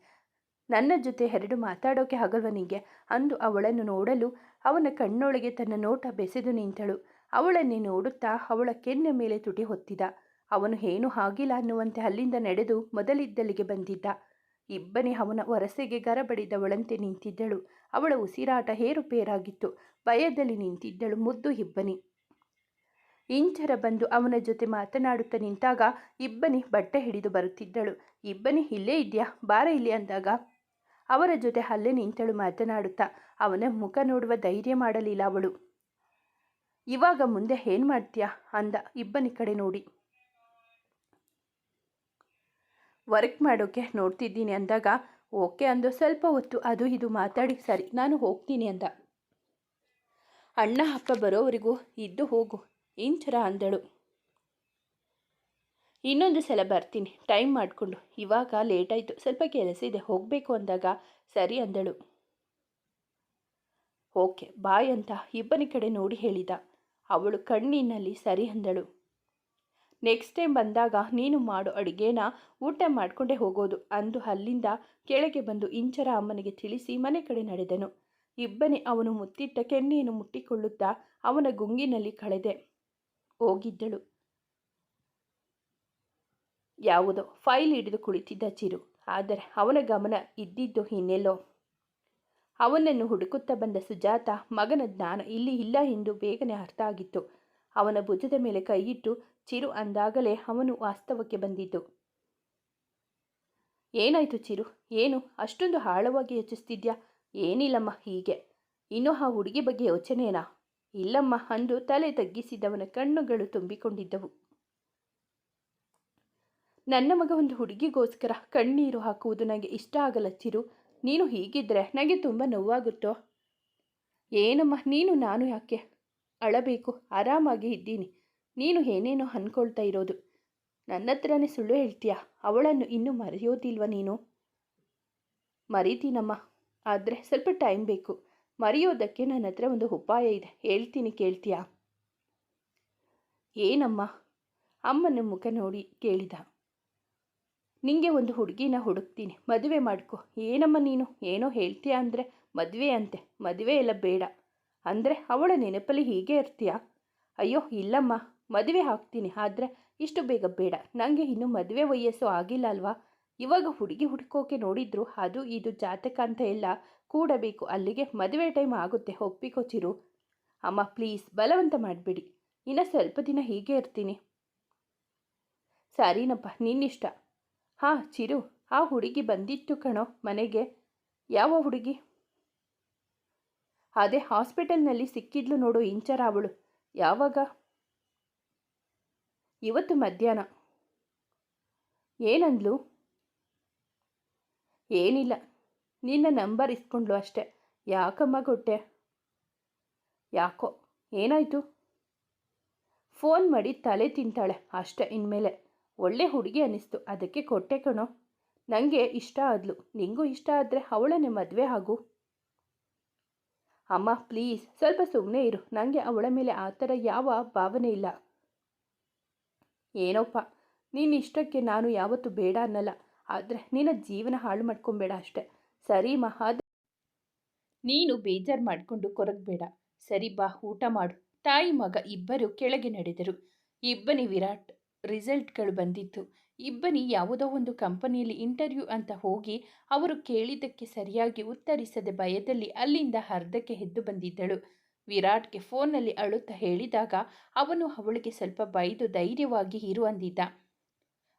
ನನ್ನ ಜೊತೆ ಎರಡು ಮಾತಾಡೋಕೆ ಆಗಲ್ವ ನಿಂಗೆ? ಅಂದು ಅವಳನ್ನು ನೋಡಲು ಅವನ ಕಣ್ಣೊಳಗೆ ತನ್ನ ನೋಟ ಬೆಸೆದು ನಿಂತಳು. ಅವಳನ್ನೇ ನೋಡುತ್ತಾ ಅವಳ ಕೆನ್ನೆ ಮೇಲೆ ತುಟಿ ಹೊತ್ತಿದ. ಅವನು ಏನು ಆಗಿಲ್ಲ ಅನ್ನುವಂತೆ ಅಲ್ಲಿಂದ ನಡೆದು ಮೊದಲಿದ್ದಲ್ಲಿಗೆ ಬಂದಿದ್ದ. ಇಬ್ಬನೇ ಅವನ ವರಸೆಗೆ ಗರಬಡಿದವಳಂತೆ ನಿಂತಿದ್ದಳು. ಅವಳ ಉಸಿರಾಟ ಹೇರುಪೇರಾಗಿತ್ತು. ಭಯದಲ್ಲಿ ನಿಂತಿದ್ದಳು ಮುದ್ದು ಇಬ್ಬನಿ. ಇಂಚರ ಬಂದು ಅವನ ಜೊತೆ ಮಾತನಾಡುತ್ತಾ ನಿಂತಾಗ ಇಬ್ಬನಿ ಬಟ್ಟೆ ಹಿಡಿದು ಬರುತ್ತಿದ್ದಳು. ಇಬ್ಬನಿ, ಇಲ್ಲೇ ಇದೆಯಾ? ಬಾರ ಇಲ್ಲಿ ಅಂದಾಗ ಅವರ ಜೊತೆ ಅಲ್ಲೇ ನಿಂತಳು ಮಾತನಾಡುತ್ತಾ. ಅವನ ಮುಖ ನೋಡುವ ಧೈರ್ಯ ಮಾಡಲಿಲ್ಲ ಅವಳು. ಇವಾಗ ಮುಂದೆ ಏನು ಮಾಡ್ತೀಯಾ? ಅಂದ ಇಬ್ಬನಿ ಕಡೆ ನೋಡಿ. ವರ್ಕ್ ಮಾಡೋಕ್ಕೆ ನೋಡ್ತಿದ್ದೀನಿ ಅಂದಾಗ, ಓಕೆ ಅಂದು ಸ್ವಲ್ಪ ಹೊತ್ತು ಅದು ಇದು ಮಾತಾಡಿ, ಸರಿ, ನಾನು ಹೋಗ್ತೀನಿ ಅಂದ. ಅಣ್ಣ, ಅಪ್ಪ ಬರೋವರೆಗೂ ಇದ್ದು ಹೋಗು. ಇಂಚರ ಅಂದಳು. ಇನ್ನೊಂದು ಸಲ ಬರ್ತೀನಿ. ಟೈಮ್ ಮಾಡಿಕೊಂಡು. ಇವಾಗ ಲೇಟಾಯಿತು. ಸ್ವಲ್ಪ ಕೆಲಸ ಇದೆ. ಹೋಗಬೇಕು ಅಂದಾಗ ಸರಿ ಅಂದಳು. ಓಕೆ, ಬಾಯ್ ಅಂತ ಇಬ್ಬನಿ ಕಡೆ ನೋಡಿ ಹೇಳಿದ. ಅವಳು ಕಣ್ಣಿನಲ್ಲಿ ಸರಿ ಅಂದಳು. ನೆಕ್ಸ್ಟ್ ಟೈಮ್ ಬಂದಾಗ ನೀನು ಮಾಡು ಅಡುಗೆನ ಊಟ ಮಾಡಿಕೊಂಡೇ ಹೋಗೋದು ಅಂದು ಅಲ್ಲಿಂದ ಕೆಳಗೆ ಬಂದು ಇಂಚರ ಅಮ್ಮನಿಗೆ ತಿಳಿಸಿ ಮನೆ ಕಡೆ ನಡೆದನು. ಇಬ್ಬನಿ ಅವನು ಮುತ್ತಿಟ್ಟ ಕೆನ್ನೆಯನ್ನು ಮುಟ್ಟಿಕೊಳ್ಳುತ್ತಾ ಅವನ ಗುಂಗಿನಲ್ಲಿ ಕಳೆದೆ. ಹೋಗಿದ್ದಳು. ಯಾವುದೋ ಫೈಲ್ ಹಿಡಿದು ಕುಳಿತಿದ್ದ ಚಿರು. ಆದರೆ ಅವನ ಗಮನ ಇದ್ದಿದ್ದು ಇನ್ನೆಲ್ಲೋ. ಅವನನ್ನು ಹುಡುಕುತ್ತಾ ಬಂದ ಸುಜಾತ, ಮಗನ ಜ್ಞಾನ ಇಲ್ಲಿ ಇಲ್ಲ ಎಂದು ಬೇಗನೆ ಅರ್ಥ ಆಗಿತ್ತು. ಅವನ ಭುಜದ ಮೇಲೆ ಕೈಯಿಟ್ಟು ಚಿರು ಅಂದಾಗಲೇ ಅವನು ವಾಸ್ತವಕ್ಕೆ ಬಂದಿದ್ದು. ಏನಾಯ್ತು ಚಿರು? ಏನು? ಅಷ್ಟೊಂದು ಆಳವಾಗಿ ಯೋಚಿಸ್ತಿದ್ಯಾ? ಏನಿಲ್ಲಮ್ಮ, ಹೀಗೆ. ಇನ್ನೂ ಆ ಹುಡುಗಿ ಬಗ್ಗೆ ಯೋಚನೆನಾ? ಇಲ್ಲಮ್ಮ ಅಂದು ತಲೆ ತಗ್ಗಿಸಿದವನ ಕಣ್ಣುಗಳು ತುಂಬಿಕೊಂಡಿದ್ದವು. ನನ್ನ ಮಗ ಒಂದು ಹುಡುಗಿಗೋಸ್ಕರ ಕಣ್ಣೀರು ಹಾಕುವುದು ನನಗೆ ಇಷ್ಟ ಆಗಲ್ಲ ಚಿರು. ನೀನು ಹೀಗಿದ್ರೆ ನನಗೆ ತುಂಬ ನೋವಾಗುತ್ತೋ? ಏನಮ್ಮ, ನೀನು, ನಾನು ಯಾಕೆ? ಅಳಬೇಕು, ಆರಾಮಾಗಿ ಇದ್ದೀನಿ. ನೀನು ಏನೇನೋ ಅಂದ್ಕೊಳ್ತಾ ಇರೋದು. ನನ್ನ ಹತ್ರನೇ ಸುಳ್ಳು ಹೇಳ್ತೀಯಾ? ಅವಳನ್ನು ಇನ್ನೂ ಮರೆಯೋದಿಲ್ವ ನೀನು? ಮರೀತೀನಮ್ಮ, ಆದರೆ ಸ್ವಲ್ಪ ಟೈಮ್ ಬೇಕು. ಮರೆಯೋದಕ್ಕೆ ನನ್ನ ಹತ್ರ ಒಂದು ಉಪಾಯ ಇದೆ. ಹೇಳ್ತೀನಿ, ಕೇಳ್ತೀಯಾ? ಏನಮ್ಮ? ಅಮ್ಮನ ಮುಖ ನೋಡಿ ಕೇಳಿದ. ನಿಂಗೆ ಒಂದು ಹುಡುಗಿನ ಹುಡುಕ್ತೀನಿ. ಮದುವೆ ಮಾಡ್ಕೊ. ಏನಮ್ಮ ನೀನು? ಏನೋ ಹೇಳ್ತೀಯ ಅಂದರೆ? ಮದುವೆ ಅಂತೆ. ಮದುವೆ ಎಲ್ಲ ಬೇಡ. ಅಂದರೆ ಅವಳ ನೆನಪಲ್ಲಿ ಹೀಗೆ ಇರ್ತೀಯಾ? ಅಯ್ಯೋ, ಇಲ್ಲಮ್ಮ. ಮದುವೆ ಹಾಕ್ತೀನಿ. ಆದರೆ ಇಷ್ಟು ಬೇಗ ಬೇಡ. ನನಗೆ ಇನ್ನೂ ಮದುವೆ ವಯಸ್ಸು ಆಗಿಲ್ಲ ಅಲ್ವಾ? ಇವಾಗ ಹುಡುಗಿ ಹುಡುಕೋಕೆ ನೋಡಿದ್ರು, ಅದು ಇದು ಜಾತಕ ಅಂತ ಎಲ್ಲ ಕೂಡಬೇಕು. ಅಲ್ಲಿಗೆ ಮದುವೆ ಟೈಮ್ ಆಗುತ್ತೆ. ಒಪ್ಪಿಕೋ ಚಿರು. ಅಮ್ಮ ಪ್ಲೀಸ್ ಬಲವಂತ ಮಾಡಬೇಡಿ. ಇನ್ನು ಸ್ವಲ್ಪ ದಿನ ಹೀಗೆ ಇರ್ತೀನಿ. ಸರಿನಪ್ಪ, ನಿನ್ನಿಷ್ಟ. ಹಾಂ, ಚಿರು. ಆ ಹುಡುಗಿ ಬಂದಿತ್ತು ಕಣೋ ಮನೆಗೆ. ಯಾವ ಹುಡುಗಿ? ಅದೇ ಹಾಸ್ಪಿಟಲ್ನಲ್ಲಿ ಸಿಕ್ಕಿದ್ಲು ನೋಡು ಇಂಚರ ಅವಳು. ಯಾವಾಗ? ಇವತ್ತು ಮಧ್ಯಾಹ್ನ. ಏನಂದ್ಲು? ಏನಿಲ್ಲ. ನಿನ್ನ ನಂಬರ್ ಇಸ್ಕೊಂಡ್ಲು ಅಷ್ಟೆ. ಯಾಕಮ್ಮ ಕೊಟ್ಟೆ ಯಾಕೋ? ಏನಾಯಿತು? ಫೋನ್ ಮಾಡಿ ತಲೆ ತಿಂತಾಳೆ ಅಷ್ಟೆ ಇನ್ಮೇಲೆ. ಒಳ್ಳೆ ಹುಡುಗಿ ಅನ್ನಿಸ್ತು ಅದಕ್ಕೆ ಕೊಟ್ಟೆ ಕಣೋ. ನನಗೆ ಇಷ್ಟ ಆದ್ಲು. ನಿಂಗೂ ಇಷ್ಟ ಆದರೆ ಅವಳನ್ನೇ ಮದುವೆ ಆಗು. ಅಮ್ಮ, ಪ್ಲೀಸ್. ಸ್ವಲ್ಪ ಸುಮ್ಮನೆ ಇರು. ನನಗೆ ಅವಳ ಮೇಲೆ ಆ ಥರ ಯಾವ ಭಾವನೆ ಇಲ್ಲ. ಏನೋಪ್ಪ. ನಿನ್ನ ಇಷ್ಟಕ್ಕೆ ನಾನು ಯಾವತ್ತೂ ಬೇಡ ಅನ್ನಲ್ಲ. ಆದರೆ ನಿನ್ನ ಜೀವನ ಹಾಳು ಮಾಡ್ಕೊಬೇಡ ಅಷ್ಟೆ. ಸರಿ ಮಹಾದ. ನೀನು ಬೇಜಾರು ಮಾಡಿಕೊಂಡು ಕೊರಗಬೇಡ. ಸರಿ ಬಾ, ಊಟ ಮಾಡು. ತಾಯಿ ಮಗ ಇಬ್ಬರು ಕೆಳಗೆ ನಡೆದರು. ಇಬ್ಬನಿ ವಿರಾಟ್ ರಿಸಲ್ಟ್ಗಳು ಬಂದಿತ್ತು. ಇಬ್ಬನಿ ಯಾವುದೋ ಒಂದು ಕಂಪನಿಯಲ್ಲಿ ಇಂಟರ್ವ್ಯೂ ಅಂತ ಹೋಗಿ ಅವರು ಕೇಳಿದ್ದಕ್ಕೆ ಸರಿಯಾಗಿ ಉತ್ತರಿಸದೆ ಭಯದಲ್ಲಿ ಅಲ್ಲಿಂದ ಅರ್ಧಕ್ಕೆ ಎದ್ದು ಬಂದಿದ್ದಳು. ವಿರಾಟ್ಗೆ ಫೋನ್ನಲ್ಲಿ ಅಳುತ್ತಾ ಹೇಳಿದಾಗ ಅವನು ಅವಳಿಗೆ ಸ್ವಲ್ಪ ಬೈದು ಧೈರ್ಯವಾಗಿ ಇರು ಅಂದಿದ್ದ.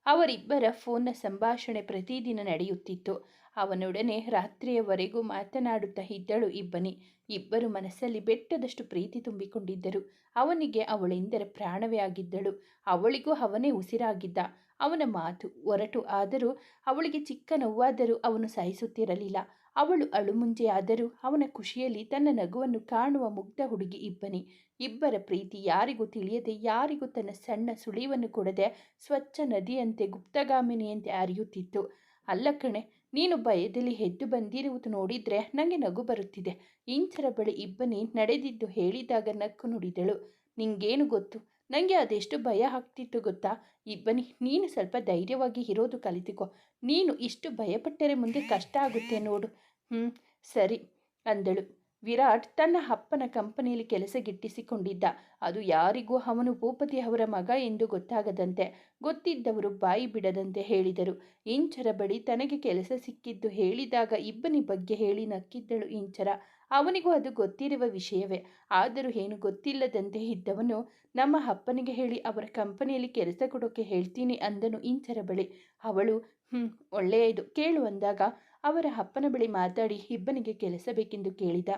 ಅವರಿಬ್ಬರ ಫೋನ್ನ ಸಂಭಾಷಣೆ ಪ್ರತಿದಿನ ನಡೆಯುತ್ತಿತ್ತು. ಅವನೊಡನೆ ರಾತ್ರಿಯವರೆಗೂ ಮಾತನಾಡುತ್ತಾ ಇದ್ದಳು ಇಬ್ಬನಿ. ಇಬ್ಬರು ಮನಸ್ಸಲ್ಲಿ ಬೆಟ್ಟದಷ್ಟು ಪ್ರೀತಿ ತುಂಬಿಕೊಂಡಿದ್ದರು. ಅವನಿಗೆ ಅವಳೆಂದರೆ ಪ್ರಾಣವೇ ಆಗಿದ್ದಳು. ಅವಳಿಗೂ ಅವನೇ ಉಸಿರಾಗಿದ್ದ. ಅವನ ಮಾತು ಒರಟು ಆದರೂ ಅವಳಿಗೆ ಚಿಕ್ಕ ನೋವಾದರೂ ಅವನು ಸಹಿಸುತ್ತಿರಲಿಲ್ಲ ಅವಳು ಅಳುಮುಂಜೆಯಾದರೂ ಅವನ ಖುಷಿಯಲ್ಲಿ ತನ್ನ ನಗುವನ್ನು ಕಾಣುವ ಮುಗ್ಧ ಹುಡುಗಿ ಇಬ್ಬನಿ. ಇಬ್ಬರ ಪ್ರೀತಿ ಯಾರಿಗೂ ತಿಳಿಯದೆ, ಯಾರಿಗೂ ತನ್ನ ಸಣ್ಣ ಸುಳಿವನ್ನು ಕೊಡದೆ ಸ್ವಚ್ಛ ನದಿಯಂತೆ ಗುಪ್ತಗಾಮಿನಿಯಂತೆ ಅರಿಯುತ್ತಿತ್ತು ಅಲ್ಲ ಕಣೆ, ನೀನು ಭಯದಲ್ಲಿ ಎದ್ದು ಬಂದಿರುವುದು ನೋಡಿದ್ರೆ ನನಗೆ ನಗು ಬರುತ್ತಿದೆ. ಇಂಚರ ಬಳಿ ಇಬ್ಬನಿ ನಡೆದಿದ್ದು ಹೇಳಿದಾಗ ನಕ್ಕು ನುಡಿದಳು. ನಿಂಗೇನು ಗೊತ್ತು? ನನಗೆ ಅದೆಷ್ಟು ಭಯ ಆಗ್ತಿತ್ತು ಗೊತ್ತಾ? ಇಬ್ಬನಿ ನೀನು ಸ್ವಲ್ಪ ಧೈರ್ಯವಾಗಿ ಇರೋದು ಕಲಿತುಕೋ. ನೀನು ಇಷ್ಟು ಭಯಪಟ್ಟರೆ ಮುಂದೆ ಕಷ್ಟ ಆಗುತ್ತೆ ನೋಡು. ಹ್ಞೂ ಸರಿ, ಅಂದಳು. ವಿರಾಟ್ ತನ್ನ ಅಪ್ಪನ ಕಂಪನಿಯಲ್ಲಿ ಕೆಲಸ ಗಿಟ್ಟಿಸಿಕೊಂಡಿದ್ದ. ಅದು ಯಾರಿಗೂ ಅವನು ಭೂಪತಿ ಅವರ ಮಗ ಎಂದು ಗೊತ್ತಾಗದಂತೆ, ಗೊತ್ತಿದ್ದವರು ಬಾಯಿ ಬಿಡದಂತೆ ಹೇಳಿದರು. ಇಂಚರ ಬಳಿ ತನಗೆ ಕೆಲಸ ಸಿಕ್ಕಿದ್ದು ಹೇಳಿದಾಗ ಇಬ್ಬನಿ ಬಗ್ಗೆ ಹೇಳಿ ನಕ್ಕಿದ್ದಳು ಇಂಚರ. ಅವನಿಗೂ ಅದು ಗೊತ್ತಿರುವ ವಿಷಯವೇ. ಆದರೂ ಏನು ಗೊತ್ತಿಲ್ಲದಂತೆ ಇದ್ದವನು, ನಮ್ಮ ಅಪ್ಪನಿಗೆ ಹೇಳಿ, ಅವರ ಕಂಪನಿಯಲ್ಲಿ ಕೆಲಸ ಕೊಡೋಕೆ ಹೇಳ್ತೀನಿ ಅಂದನು ಇಂಚರ ಬಳಿ. ಅವಳು ಹ್ಞೂ ಒಳ್ಳೆಯದು. ಕೇಳು ಅಂದಾಗ ಅವರ ಅಪ್ಪನ ಬಳಿ ಮಾತಾಡಿ, ಇಬ್ಬನಿಗೆ ಕೆಲಸ ಬೇಕೆಂದು ಕೇಳಿದ.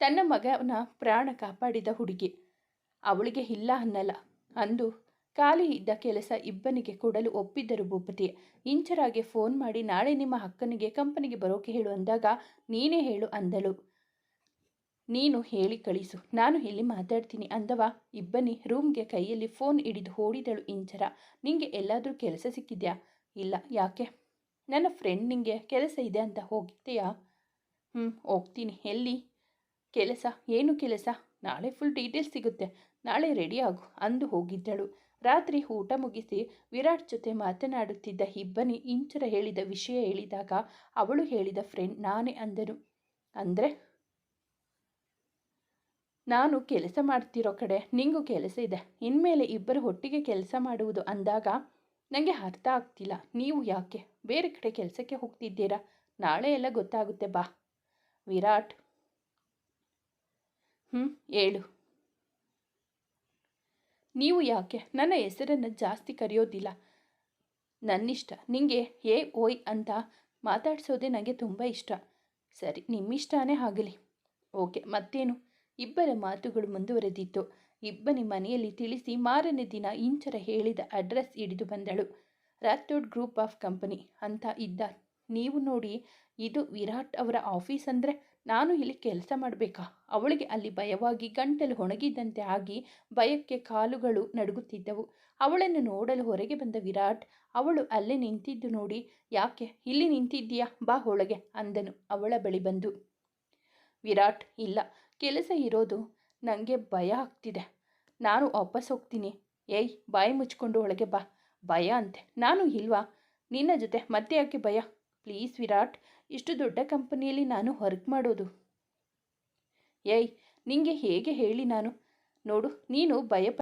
ತನ್ನ ಮಗನ ಪ್ರಾಣ ಕಾಪಾಡಿದ ಹುಡುಗಿ. ಅವಳಿಗೆ ಇಲ್ಲ ಅನ್ನಲ್ಲ ಅಂದು ಖಾಲಿ ಇದ್ದ ಕೆಲಸ ಇಬ್ಬನಿಗೆ ಕೊಡಲು ಒಪ್ಪಿದ್ದರು ಭೂಪತಿ. ಇಂಚರಾಗೆ ಫೋನ್ ಮಾಡಿ ನಾಳೆ ನಿಮ್ಮ ಅಕ್ಕನಿಗೆ ಕಂಪನಿಗೆ ಬರೋಕೆ ಹೇಳು ಅಂದಾಗ ನೀನೇ ಹೇಳು ಅಂದಳು. ನೀನು ಹೇಳಿ ಕಳಿಸು, ನಾನು ಇಲ್ಲಿ ಮಾತಾಡ್ತೀನಿ ಅಂದವ. ಇಬ್ಬನಿ ರೂಮ್ಗೆ ಕೈಯಲ್ಲಿ ಫೋನ್ ಹಿಡಿದು ಓಡಿದಳು ಇಂಚರ. ನಿಂಗೆ ಎಲ್ಲಾದರೂ ಕೆಲಸ ಸಿಕ್ಕಿದ್ಯಾ? ಇಲ್ಲ, ಯಾಕೆ? ನನ್ನ ಫ್ರೆಂಡ್ ನಿಂಗೆ ಕೆಲಸ ಇದೆ ಅಂತ ಹೋಗಿದ್ದೀಯಾ ಹ್ಞೂ ಹೋಗ್ತೀನಿ. ಎಲ್ಲಿ? ಕೆಲಸ, ಏನು ಕೆಲಸ? ನಾಳೆ ಫುಲ್ ಡೀಟೇಲ್ಸ್ ಸಿಗುತ್ತೆ. ನಾಳೆ ರೆಡಿ ಆಗು ಅಂದು ಹೋಗಿದ್ದಳು. ರಾತ್ರಿ ಊಟ ಮುಗಿಸಿ ವಿರಾಟ್ ಜೊತೆ ಮಾತನಾಡುತ್ತಿದ್ದ ಇಬ್ಬನಿ ಇಂಚರ ಹೇಳಿದ ವಿಷಯ ಹೇಳಿದಾಗ ಅವಳು ಹೇಳಿದ ಫ್ರೆಂಡ್ ನಾನೇ ಅಂದನು. ಅಂದರೆ? ನಾನು ಕೆಲಸ ಮಾಡ್ತಿರೋ ಕಡೆ ನಿಂಗೂ ಕೆಲಸ ಇದೆ. ಇನ್ಮೇಲೆ ಇಬ್ಬರು ಒಟ್ಟಿಗೆ ಕೆಲಸ ಮಾಡುವುದು ಅಂದಾಗ ನನಗೆ ಅರ್ಥ ಆಗ್ತಿಲ್ಲ. ನೀವು ಯಾಕೆ? ಬೇರೆ ಕಡೆ ಕೆಲಸಕ್ಕೆ ಹೋಗ್ತಿದ್ದೀರಾ? ನಾಳೆ ಎಲ್ಲ ಗೊತ್ತಾಗುತ್ತೆ ಬಾ. ವಿರಾಟ್ ಹ್ಞೂ ಹೇಳು. ನೀವು ಯಾಕೆ? ನನ್ನ ಹೆಸರನ್ನು ಜಾಸ್ತಿ ಕರೆಯೋದಿಲ್ಲ. ನನ್ನಿಷ್ಟ. ನಿಮಗೆ ಏ ಓಯ್ ಅಂತ ಮಾತಾಡಿಸೋದೇ ನನಗೆ ತುಂಬ ಇಷ್ಟ. ಸರಿ, ನಿಮ್ಮಿಷ್ಟನೇ ಆಗಲಿ. ಓಕೆ, ಮತ್ತೇನು? ಇಬ್ಬರ ಮಾತುಗಳು ಮುಂದುವರೆದಿತ್ತು. ಇಬ್ಬನಿ ಮನೆಯಲ್ಲಿ ತಿಳಿಸಿ ಮಾರನೇ ದಿನ ಇಂಚರ ಹೇಳಿದ ಅಡ್ರೆಸ್ ಹಿಡಿದು ಬಂದಳು. ರಾಥೋಡ್ ಗ್ರೂಪ್ ಆಫ್ ಕಂಪನಿ ಅಂತ ಇದ್ದ ನೀವು ನೋಡಿ, ಇದು ವಿರಾಟ್ ಅವರ ಆಫೀಸ್ ಅಂದರೆ ನಾನು ಇಲ್ಲಿ ಕೆಲಸ ಮಾಡಬೇಕಾ? ಅವಳಿಗೆ ಅಲ್ಲಿ ಭಯವಾಗಿ ಗಂಟಲು ಒಣಗಿದಂತೆ ಆಗಿ ಭಯಕ್ಕೆ ಕಾಲುಗಳು ನಡುಗುತ್ತಿದ್ದವು. ಅವಳನ್ನು ನೋಡಲು ಹೊರಗೆ ಬಂದ ವಿರಾಟ್, ಅವಳು ಅಲ್ಲೇ ನಿಂತಿದ್ದು ನೋಡಿ, ಯಾಕೆ? ಇಲ್ಲಿ ನಿಂತಿದ್ದೀಯಾ? ಬಾ ಒಳಗೆ ಅಂದನು. ಅವಳ ಬಳಿ ಬಂದು, ವಿರಾಟ್, ಇಲ್ಲ. ಕೆಲಸ ಇರೋದು ನನಗೆ ಭಯ ಆಗ್ತಿದೆ. ನಾನು ವಾಪಸ್ ಹೋಗ್ತೀನಿ. ಏಯ್, ಬಾಯಿ ಮುಚ್ಕೊಂಡು ಒಳಗೆ ಬಾ. ಭಯ ಅಂತೆ. ನಾನು ಇಲ್ವಾ? ನಿನ್ನ ಜೊತೆ ಮತ್ತೆ ಯಾಕೆ ಭಯ? ಪ್ಲೀಸ್ ವಿರಾಟ್, ಇಷ್ಟು ದೊಡ್ಡ ಕಂಪನಿಯಲ್ಲಿ ನಾನು ವರ್ಕ್ ಮಾಡೋದು? ಏಯ್, ನಿಂಗೆ ಹೇಗೆ ಹೇಳಿ ನಾನು? ನೋಡು, ನೀನು ಭಯಪ,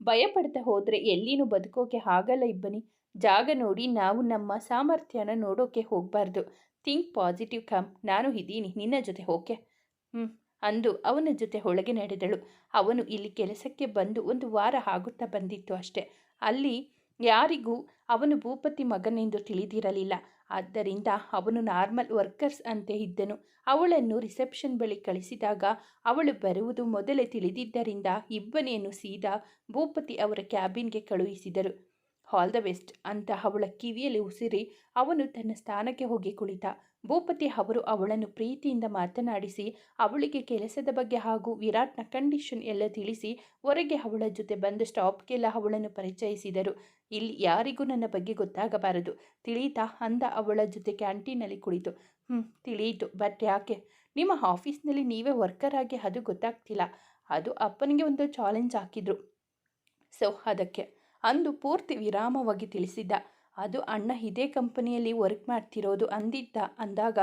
ಭಯಪಡ್ತಾ ಹೋದರೆ ಎಲ್ಲಿನೂ ಬದುಕೋಕೆ ಆಗಲ್ಲ ಇಬ್ಬನಿ. ಜಾಗ ನೋಡಿ, ನಾವು ನಮ್ಮ ಸಾಮರ್ಥ್ಯನ ನೋಡೋಕೆ ಹೋಗಬಾರ್ದು. ಥಿಂಕ್ ಪಾಸಿಟಿವ್ ಕಮ್, ನಾನು ಇದ್ದೀನಿ, ನಿನ್ನ ಜೊತೆ ಓಕೆ. ಹ್ಞೂ ಅಂದು ಅವನ ಜೊತೆ ಒಳಗೆ ನಡೆದಳು. ಅವನು ಇಲ್ಲಿ ಕೆಲಸಕ್ಕೆ ಬಂದು ಒಂದು ವಾರ ಆಗುತ್ತಾ ಬಂದಿತ್ತು ಅಷ್ಟೆ. ಅಲ್ಲಿ ಯಾರಿಗೂ ಅವನು ಭೂಪತಿ ಮಗನೆಂದು ತಿಳಿದಿರಲಿಲ್ಲ. ಆದ್ದರಿಂದ ಅವನು ನಾರ್ಮಲ್ ವರ್ಕರ್ಸ್ ಅಂತೆ ಇದ್ದನು. ಅವಳನ್ನು ರಿಸೆಪ್ಷನ್ ಬಳಿ ಕಳಿಸಿದಾಗ ಅವಳು ಬರುವುದು ಮೊದಲೇ ತಿಳಿದಿದ್ದರಿಂದ ಇಬ್ಬನಿಯನ್ನು ಸೀದಾ ಭೂಪತಿ ಅವರ ಕ್ಯಾಬಿನ್ಗೆ ಕಳುಹಿಸಿದರು. ಆಲ್ ದ ಬೆಸ್ಟ್ ಅಂತ ಅವಳ ಕಿವಿಯಲ್ಲಿ ಉಸಿರಿ ಅವನು ತನ್ನ ಸ್ಥಾನಕ್ಕೆ ಹೋಗಿ ಕುಳಿತ. ಭೂಪತಿ ಅವರು ಅವಳನ್ನು ಪ್ರೀತಿಯಿಂದ ಮಾತನಾಡಿಸಿ, ಅವಳಿಗೆ ಕೆಲಸದ ಬಗ್ಗೆ ಹಾಗೂ ವಿರಾಟ್ನ ಕಂಡೀಷನ್ ಎಲ್ಲ ತಿಳಿಸಿ ಹೊರಗೆ ಅವಳ ಜೊತೆ ಬಂದ ಸ್ಟಾಪ್ಗೆಲ್ಲ ಅವಳನ್ನು ಪರಿಚಯಿಸಿದರು. ಇಲ್ಲಿ ಯಾರಿಗೂ ನನ್ನ ಬಗ್ಗೆ ಗೊತ್ತಾಗಬಾರದು. ತಿಳಿಯಿತಾ ಅಂದ ಅವಳ ಜೊತೆ ಕ್ಯಾಂಟೀನಲ್ಲಿ ಕುಳಿತು. ಹ್ಞೂ ತಿಳಿಯಿತು. ಬಟ್ ಯಾಕೆ? ನಿಮ್ಮ ಆಫೀಸ್ನಲ್ಲಿ ನೀವೇ ವರ್ಕರ್ ಆಗಿ ಅದು ಗೊತ್ತಾಗ್ತಿಲ್ಲ. ಅದು ಅಪ್ಪನಿಗೆ ಒಂದು ಚಾಲೆಂಜ್ ಹಾಕಿದ್ರು. ಸೊ, ಅದಕ್ಕೆ. ಅಂದು ಪೂರ್ತಿ ವಿರಾಮವಾಗಿ ತಿಳಿಸಿದ್ದ. ಅದು ಅಣ್ಣ ಇದೇ ಕಂಪನಿಯಲ್ಲಿ ವರ್ಕ್ ಮಾಡ್ತಿರೋದು ಅಂದಿದ್ದ. ಅಂದಾಗ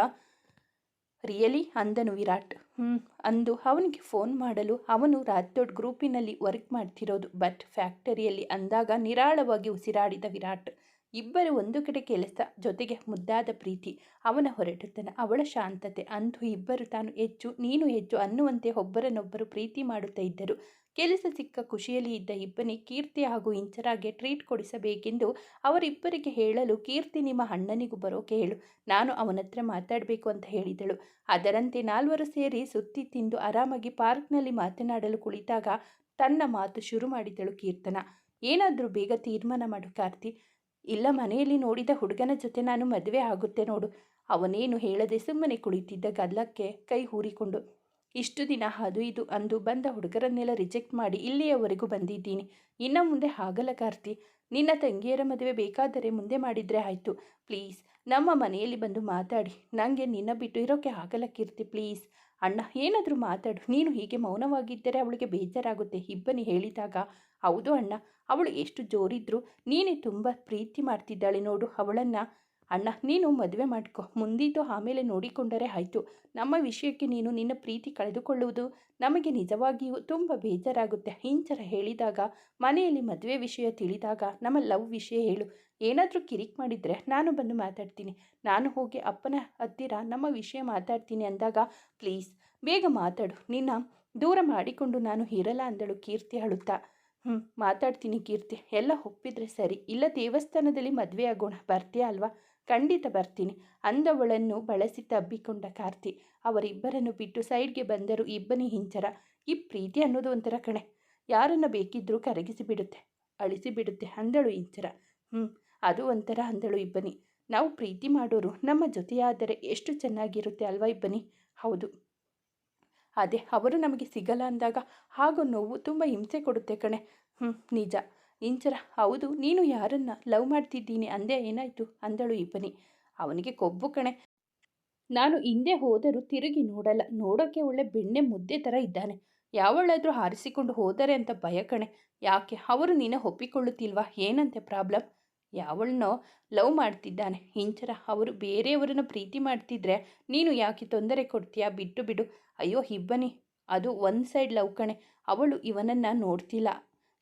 ರಿಯಲಿ ಅಂದನು ವಿರಾಟ್. ಹ್ಞೂ ಅಂದು ಅವನಿಗೆ ಫೋನ್ ಮಾಡಲು ಅವನು ರಾಥೋಡ್ ಗ್ರೂಪಿನಲ್ಲಿ ವರ್ಕ್ ಮಾಡ್ತಿರೋದು ಬಟ್ ಫ್ಯಾಕ್ಟರಿಯಲ್ಲಿ ಅಂದಾಗ ನಿರಾಳವಾಗಿ ಉಸಿರಾಡಿದ ವಿರಾಟ್. ಇಬ್ಬರು ಒಂದು ಕಡೆ ಕೆಲಸ, ಜೊತೆಗೆ ಮುದ್ದಾದ ಪ್ರೀತಿ, ಅವನ ಹೊರಟುತನ, ಅವಳ ಶಾಂತತೆ, ಅಂದು ಇಬ್ಬರು ತಾನು ಹೆಚ್ಚು ನೀನು ಹೆಚ್ಚು ಅನ್ನುವಂತೆ ಒಬ್ಬರನ್ನೊಬ್ಬರು ಪ್ರೀತಿ ಮಾಡುತ್ತಾ ಇದ್ದರು. ಕೆಲಸ ಸಿಕ್ಕ ಖುಷಿಯಲ್ಲಿ ಇದ್ದ ಇಬ್ಬನೇ ಕೀರ್ತಿ ಹಾಗೂ ಇಂಚರಾಗೆ ಟ್ರೀಟ್ ಕೊಡಿಸಬೇಕೆಂದು ಅವರಿಬ್ಬರಿಗೆ ಹೇಳಲು ಕೀರ್ತಿ ನಿಮ್ಮ ಅಣ್ಣನಿಗೂ ಬರೋಕೆ ಹೇಳು. ನಾನು ಅವನ ಹತ್ರ ಮಾತಾಡಬೇಕು ಅಂತ ಹೇಳಿದಳು. ಅದರಂತೆ ನಾಲ್ವರು ಸೇರಿ ಸುತ್ತಿ ತಿಂದು ಆರಾಮಾಗಿ ಪಾರ್ಕ್ನಲ್ಲಿ ಮಾತನಾಡಲು ಕುಳಿತಾಗ ತನ್ನ ಮಾತು ಶುರು ಮಾಡಿದಳು ಕೀರ್ತನ. ಏನಾದರೂ ಬೇಗ ತೀರ್ಮಾನ ಮಾಡು ಕಾರ್ತಿ. ಇಲ್ಲ, ಮನೆಯಲ್ಲಿ ನೋಡಿದ ಹುಡುಗನ ಜೊತೆ ನಾನು ಮದುವೆ ಆಗುತ್ತೆ ನೋಡು. ಅವನೇನು ಹೇಳದೆ ಸುಮ್ಮನೆ ಕುಳಿತಿದ್ದ ಗಲ್ಲಕ್ಕೆ ಕೈ ಹೂರಿಕೊಂಡು. ಇಷ್ಟು ದಿನ ಅದು ಇದು ಅಂದು ಬಂದ ಹುಡುಗರನ್ನೆಲ್ಲ ರಿಜೆಕ್ಟ್ ಮಾಡಿ ಇಲ್ಲಿಯವರೆಗೂ ಬಂದಿದ್ದೀನಿ. ಇನ್ನು ಮುಂದೆ ಆಗಲ್ಲ ಕಾರ್ತಿ. ನಿನ್ನ ತಂಗಿಯರ ಮದುವೆ ಬೇಕಾದರೆ ಮುಂದೆ ಮಾಡಿದರೆ ಆಯಿತು. ಪ್ಲೀಸ್, ನಮ್ಮ ಮನೆಯಲ್ಲಿ ಬಂದು ಮಾತಾಡಿ. ನನಗೆ ನಿನ್ನ ಬಿಟ್ಟು ಇರೋಕ್ಕೆ ಆಗಲ್ಲ ಕೀರ್ತಿ, ಪ್ಲೀಸ್. ಅಣ್ಣ, ಏನಾದರೂ ಮಾತಾಡು. ನೀನು ಹೀಗೆ ಮೌನವಾಗಿದ್ದರೆ ಅವಳಿಗೆ ಬೇಜಾರಾಗುತ್ತೆ. ಇಬ್ಬನಿ ಹೇಳಿದಾಗ, ಹೌದು ಅಣ್ಣ, ಅವಳು ಎಷ್ಟು ಜೋರಿದ್ರು ನೀನೇ ತುಂಬ ಪ್ರೀತಿ ಮಾಡ್ತಿದ್ದಾಳೆ ನೋಡು. ಅವಳನ್ನು ಅಣ್ಣ, ನೀನು ಮದುವೆ ಮಾಡ್ಕೊ. ಮುಂದಿದ್ದು ಆಮೇಲೆ ನೋಡಿಕೊಂಡರೆ ಆಯಿತು. ನಮ್ಮ ವಿಷಯಕ್ಕೆ ನೀನು ನಿನ್ನ ಪ್ರೀತಿ ಕಳೆದುಕೊಳ್ಳುವುದು ನಮಗೆ ನಿಜವಾಗಿಯೂ ತುಂಬ ಬೇಜಾರಾಗುತ್ತೆ. ಹಿಂಚರ ಹೇಳಿದಾಗ, ಮನೆಯಲ್ಲಿ ಮದುವೆ ವಿಷಯ ತಿಳಿದಾಗ ನಮ್ಮ ಲವ್ ವಿಷಯ ಹೇಳು. ಏನಾದರೂ ಕಿರಿಕ್ ಮಾಡಿದರೆ ನಾನು ಬಂದು ಮಾತಾಡ್ತೀನಿ. ನಾನು ಹೋಗಿ ಅಪ್ಪನ ಹತ್ತಿರ ನಮ್ಮ ವಿಷಯ ಮಾತಾಡ್ತೀನಿ ಅಂದಾಗ, ಪ್ಲೀಸ್, ಬೇಗ ಮಾತಾಡು. ನಿನ್ನ ದೂರ ಮಾಡಿಕೊಂಡು ನಾನು ಇರಲ್ಲ ಅಂದಳು ಕೀರ್ತಿ ಅಳುತ್ತಾ. ಹ್ಞೂ ಮಾತಾಡ್ತೀನಿ ಕೀರ್ತಿ. ಎಲ್ಲ ಒಪ್ಪಿದ್ರೆ ಸರಿ. ಇಲ್ಲ ದೇವಸ್ಥಾನದಲ್ಲಿ ಮದುವೆ ಆಗೋಣ. ಬರ್ತೀಯ ಅಲ್ವಾ? ಖಂಡಿತ ಬರ್ತೀನಿ. ಅಂದವಳನ್ನು ಬಳಸಿ ತಬ್ಬಿಕೊಂಡ ಕಾರ್ತಿ, ಅವರಿಬ್ಬರನ್ನು ಬಿಟ್ಟು ಸೈಡ್ಗೆ ಬಂದರು ಇಬ್ಬನಿ ಹಿಂಚರ ಈ ಪ್ರೀತಿ ಅನ್ನೋದು ಒಂಥರ ಕಣೆ. ಯಾರನ್ನು ಬಿಡುತ್ತೆ, ಅಳಿಸಿ ಬಿಡುತ್ತೆ ಅಂದಳು ಇಂಚರ. ಹ್ಞೂ ಅದು ಒಂಥರ ಅಂದಳು ಇಬ್ಬನಿ. ನಾವು ಪ್ರೀತಿ ಮಾಡೋರು, ನಮ್ಮ ಜೊತೆಯಾದರೆ ಎಷ್ಟು ಚೆನ್ನಾಗಿರುತ್ತೆ ಅಲ್ವಾ ಇಬ್ಬನಿ? ಹೌದು. ಅದೇ, ಅವರು ನಮಗೆ ಸಿಗಲ್ಲ ಅಂದಾಗ ಹಾಗೂ ನೋವು ತುಂಬ ಹಿಂಸೆ ಕೊಡುತ್ತೆ ಕಣೆ. ಹ್ಞೂ ನಿಜ. ಇಂಚರ, ಹೌದು, ನೀನು ಯಾರನ್ನ ಲವ್ ಮಾಡ್ತಿದ್ದೀನಿ ಅಂದೆ ಏನಾಯಿತು? ಅಂದಳು ಇಬ್ಬನಿ. ಅವನಿಗೆ ಕೊಬ್ಬು ಕಣೆ. ನಾನು ಹಿಂದೆ ಹೋದರೂ ತಿರುಗಿ ನೋಡಲ್ಲ. ನೋಡೋಕ್ಕೆ ಒಳ್ಳೆ ಬೆಣ್ಣೆ ಮುದ್ದೆ ಥರ ಇದ್ದಾನೆ. ಯಾವಳಾದರೂ ಹಾರಿಸಿಕೊಂಡು ಹೋದರೆ ಅಂತ ಭಯ ಕಣೆ. ಯಾಕೆ? ಅವರು ನೀನು ಒಪ್ಪಿಕೊಳ್ಳುತ್ತಿಲ್ವಾ? ಏನಂತೆ ಪ್ರಾಬ್ಲಮ್? ಯಾವಳನ್ನೋ ಲವ್ ಮಾಡ್ತಿದ್ದಾನೆ. ಇಂಚರ, ಅವರು ಬೇರೆಯವರನ್ನು ಪ್ರೀತಿ ಮಾಡ್ತಿದ್ರೆ ನೀನು ಯಾಕೆ ತೊಂದರೆ ಕೊಡ್ತೀಯಾ? ಬಿಟ್ಟು ಬಿಡು. ಅಯ್ಯೋ, ಇಬ್ಬನಿ, ಅದು ಒಂದು ಸೈಡ್ ಲವ್ ಕಣೆ. ಅವಳು ಇವನನ್ನು ನೋಡ್ತಿಲ್ಲ.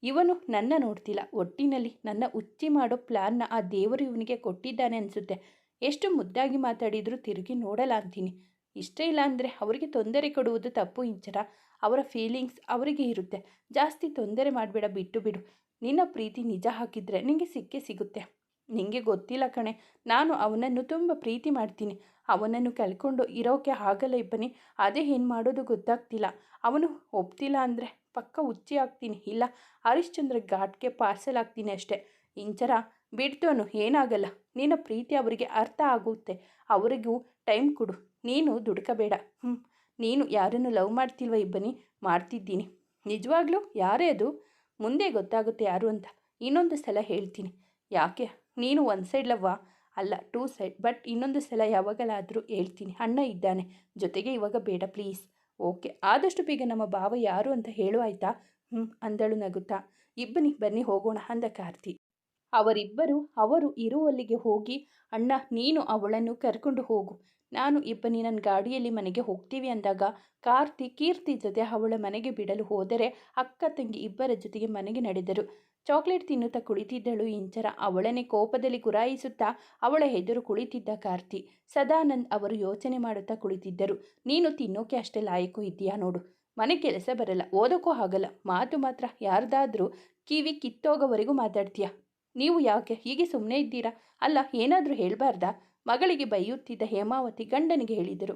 ಇವನು ನನ್ನ ನೋಡ್ತಿಲ್ಲ. ಒಟ್ಟಿನಲ್ಲಿ ನನ್ನ ಉಚ್ಚಿ ಮಾಡೋ ಪ್ಲ್ಯಾನ್ನ ಆ ದೇವರು ಇವನಿಗೆ ಕೊಟ್ಟಿದ್ದಾನೆ ಅನಿಸುತ್ತೆ. ಎಷ್ಟು ಮುದ್ದಾಗಿ ಮಾತಾಡಿದರೂ ತಿರುಗಿ ನೋಡಲ್ಲ ಅಂತೀನಿ. ಇಷ್ಟ ಇಲ್ಲ ಅಂದರೆ ಅವರಿಗೆ ತೊಂದರೆ ಕೊಡುವುದು ತಪ್ಪು ಇಂಚರ. ಅವರ ಫೀಲಿಂಗ್ಸ್ ಅವರಿಗೆ ಇರುತ್ತೆ. ಜಾಸ್ತಿ ತೊಂದರೆ ಮಾಡಬೇಡ, ಬಿಟ್ಟು ಬಿಡು. ನಿನ್ನ ಪ್ರೀತಿ ನಿಜ ಹಾಕಿದರೆ ನಿನಗೆ ಸಿಕ್ಕೇ ಸಿಗುತ್ತೆ. ನಿನಗೆ ಗೊತ್ತಿಲ್ಲ ಕಣೆ, ನಾನು ಅವನನ್ನು ತುಂಬ ಪ್ರೀತಿ ಮಾಡ್ತೀನಿ. ಅವನನ್ನು ಕಳ್ಕೊಂಡು ಇರೋಕೆ ಆಗಲ್ಲ ಇಬ್ಬನಿ. ಅದೇ ಏನು ಮಾಡೋದು ಗೊತ್ತಾಗ್ತಿಲ್ಲ. ಅವನು ಒಪ್ತಿಲ್ಲ ಅಂದರೆ ಪಕ್ಕ ಹುಚ್ಚಿ ಆಗ್ತೀನಿ. ಇಲ್ಲ, ಹರಿಶ್ಚಂದ್ರ ಘಾಟ್ಗೆ ಪಾರ್ಸೆಲ್ ಹಾಕ್ತೀನಿ ಅಷ್ಟೇ. ಇಂಚರ ಬಿಡ್ತೋನು ಏನಾಗಲ್ಲ. ನಿನ್ನ ಪ್ರೀತಿ ಅವರಿಗೆ ಅರ್ಥ ಆಗುತ್ತೆ. ಅವರಿಗೂ ಟೈಮ್ ಕೊಡು. ನೀನು ದುಡ್ಕಬೇಡ. ಹ್ಞೂ ನೀನು ಯಾರನ್ನು ಲವ್ ಮಾಡ್ತಿಲ್ವ ಇಬ್ಬನಿ ಮಾಡ್ತಿದ್ದೀನಿ. ನಿಜವಾಗ್ಲೂ? ಯಾರೇ ಅದು? ಮುಂದೆ ಗೊತ್ತಾಗುತ್ತೆ ಯಾರು ಅಂತ. ಇನ್ನೊಂದು ಸಲ ಹೇಳ್ತೀನಿ. ಯಾಕೆ? ನೀನು ಒನ್ ಸೈಡ್ ಲವ್ವ ಅಲ್ಲ ಟೂ ಸೈಡ್ ಬಟ್ ಇನ್ನೊಂದು ಸಲ ಯಾವಾಗಲಾದರೂ ಹೇಳ್ತೀನಿ. ಅಣ್ಣ ಇದ್ದಾನೆ. ಜೊತೆಗೆ ಇವಾಗ ಬೇಡ ಪ್ಲೀಸ್ ಓಕೆ, ಆದಷ್ಟು ಬೇಗ ನಮ್ಮ ಭಾವ ಯಾರು ಅಂತ ಹೇಳು ಆಯ್ತಾ? ಹ್ಞೂ ಅಂದಳು ನಗುತ್ತಾ. ಇಬ್ಬನಿ, ಬನ್ನಿ ಹೋಗೋಣ, ಅಂದ ಕಾರ್ತಿ. ಅವರಿಬ್ಬರು, ಅವರು ಇರುವಲ್ಲಿಗೆ ಹೋಗಿ, ಅಣ್ಣ, ನೀನು ಅವಳನ್ನು ಕರ್ಕೊಂಡು ಹೋಗು. ನಾನು ಇಬ್ಬನಿ ನನ್ನ ಗಾಡಿಯಲ್ಲಿ ಮನೆಗೆ ಹೋಗ್ತೀವಿ ಅಂದಾಗ, ಕಾರ್ತಿ, ಕೀರ್ತಿ ಜೊತೆ ಅವಳ ಮನೆಗೆ ಬಿಡಲು ಹೋದರೆ, ಅಕ್ಕ ತಂಗಿ ಇಬ್ಬರ ಜೊತೆಗೆ ಮನೆಗೆ ನಡೆದರು. ಚಾಕ್ಲೇಟ್ ತಿನ್ನುತ್ತಾ ಕುಳಿತಿದ್ದಳು ಇಂಚರ. ಅವಳನ್ನೇ ಕೋಪದಲ್ಲಿ ಗುರಾಯಿಸುತ್ತಾ ಅವಳ ಎದುರು ಕುಳಿತಿದ್ದ ಕಾರ್ತಿ. ಸದಾನಂದ್ ಅವರು ಯೋಚನೆ ಮಾಡುತ್ತಾ ಕುಳಿತಿದ್ದರು. ನೀನು ತಿನ್ನೋಕೆ ಅಷ್ಟೇ ಲಾಯಕು ಇದೆಯಾ ನೋಡು. ಮನೆ ಕೆಲಸ ಬರಲ್ಲ, ಓದೋಕ್ಕೂ ಆಗಲ್ಲ. ಮಾತು ಮಾತ್ರ ಯಾರ್ದಾದ್ರೂ ಕಿವಿ ಕಿತ್ತೋಗೋವರೆಗೂ ಮಾತಾಡ್ತೀಯ? ನೀವು ಯಾಕೆ? ಹೀಗೆ ಸುಮ್ಮನೆ ಇದ್ದೀರಾ? ಅಲ್ಲ, ಏನಾದರೂ ಹೇಳಬಾರ್ದಾ? ಮಗಳಿಗೆ ಬೈಯುತ್ತಿದ್ದ ಹೇಮಾವತಿ ಗಂಡನಿಗೆ ಹೇಳಿದರು.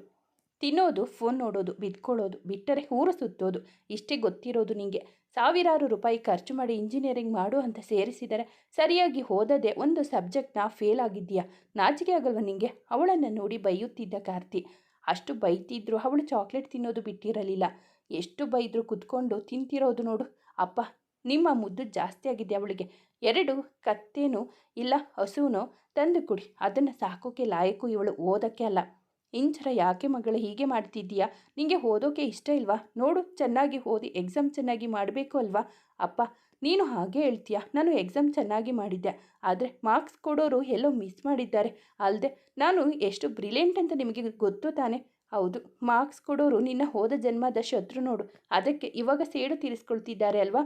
ತಿನ್ನೋದು, ಫೋನ್ ನೋಡೋದು, ಬಿದ್ಕೊಳ್ಳೋದು, ಬಿಟ್ಟರೆ ಊರು ಸುತ್ತೋದು. ಇಷ್ಟೇ ಗೊತ್ತಿರೋದು ನಿಂಗೆ. ಸಾವಿರಾರು ರೂಪಾಯಿ ಖರ್ಚು ಮಾಡಿ ಇಂಜಿನಿಯರಿಂಗ್ ಮಾಡು ಅಂತ ಸೇರಿಸಿದರೆ ಸರಿಯಾಗಿ ಓದದೆ ಒಂದು ಸಬ್ಜೆಕ್ಟ್ನ ಫೇಲ್ ಆಗಿದ್ದೀಯಾ? ನಾಚಿಕೆ ಆಗಲ್ವ ನಿಂಗೆ? ಅವಳನ್ನು ನೋಡಿ ಬೈಯುತ್ತಿದ್ದ ಕಾರ್ತಿ. ಅಷ್ಟು ಬೈತಿದ್ರು ಅವಳು ಚಾಕ್ಲೇಟ್ ತಿನ್ನೋದು ಬಿಟ್ಟಿರಲಿಲ್ಲ. ಎಷ್ಟು ಬೈದ್ರು ಕುತ್ಕೊಂಡು ತಿಂತಿರೋದು ನೋಡು. ಅಪ್ಪ, ನಿಮ್ಮ ಮುದ್ದು ಜಾಸ್ತಿ ಆಗಿದೆ ಅವಳಿಗೆ. ಎರಡು ಕತ್ತೇನು ಇಲ್ಲ, ಹಸುನೋ ತಂದು ಕೊಡಿ. ಅದನ್ನು ಸಾಕೋಕೆ ಲಾಯಕು ಇವಳು ಓದೋಕ್ಕೆ ಅಲ್ಲ. ಇಂಚರ ಯಾಕೆ ಮಗಳು ಹೀಗೆ ಮಾಡ್ತಿದ್ದೀಯಾ? ನಿಂಗೆ ಓದೋಕೆ ಇಷ್ಟ ಇಲ್ವಾ? ನೋಡು, ಚೆನ್ನಾಗಿ ಓದಿ ಎಕ್ಸಾಮ್ ಚೆನ್ನಾಗಿ ಮಾಡಬೇಕು ಅಲ್ವಾ? ಅಪ್ಪ, ನೀನು ಹಾಗೆ ಹೇಳ್ತೀಯ? ನಾನು ಎಕ್ಸಾಮ್ ಚೆನ್ನಾಗಿ ಮಾಡಿದ್ದೆ. ಆದರೆ ಮಾರ್ಕ್ಸ್ ಕೊಡೋರು ಎಲ್ಲೋ ಮಿಸ್ ಮಾಡಿದ್ದಾರೆ. ಅಲ್ಲದೆ ನಾನು ಎಷ್ಟು ಬ್ರಿಲಿಯಂಟ್ ಅಂತ ನಿಮಗೆ ಗೊತ್ತು ತಾನೆ? ಹೌದು ಮಾರ್ಕ್ಸ್ ಕೊಡೋರು ನಿನ್ನ ಹೋದ ಜನ್ಮದ ಶತ್ರು ನೋಡು. ಅದಕ್ಕೆ ಇವಾಗ ಸೇಡು ತೀರಿಸ್ಕೊಳ್ತಿದ್ದಾರೆ ಅಲ್ವಾ?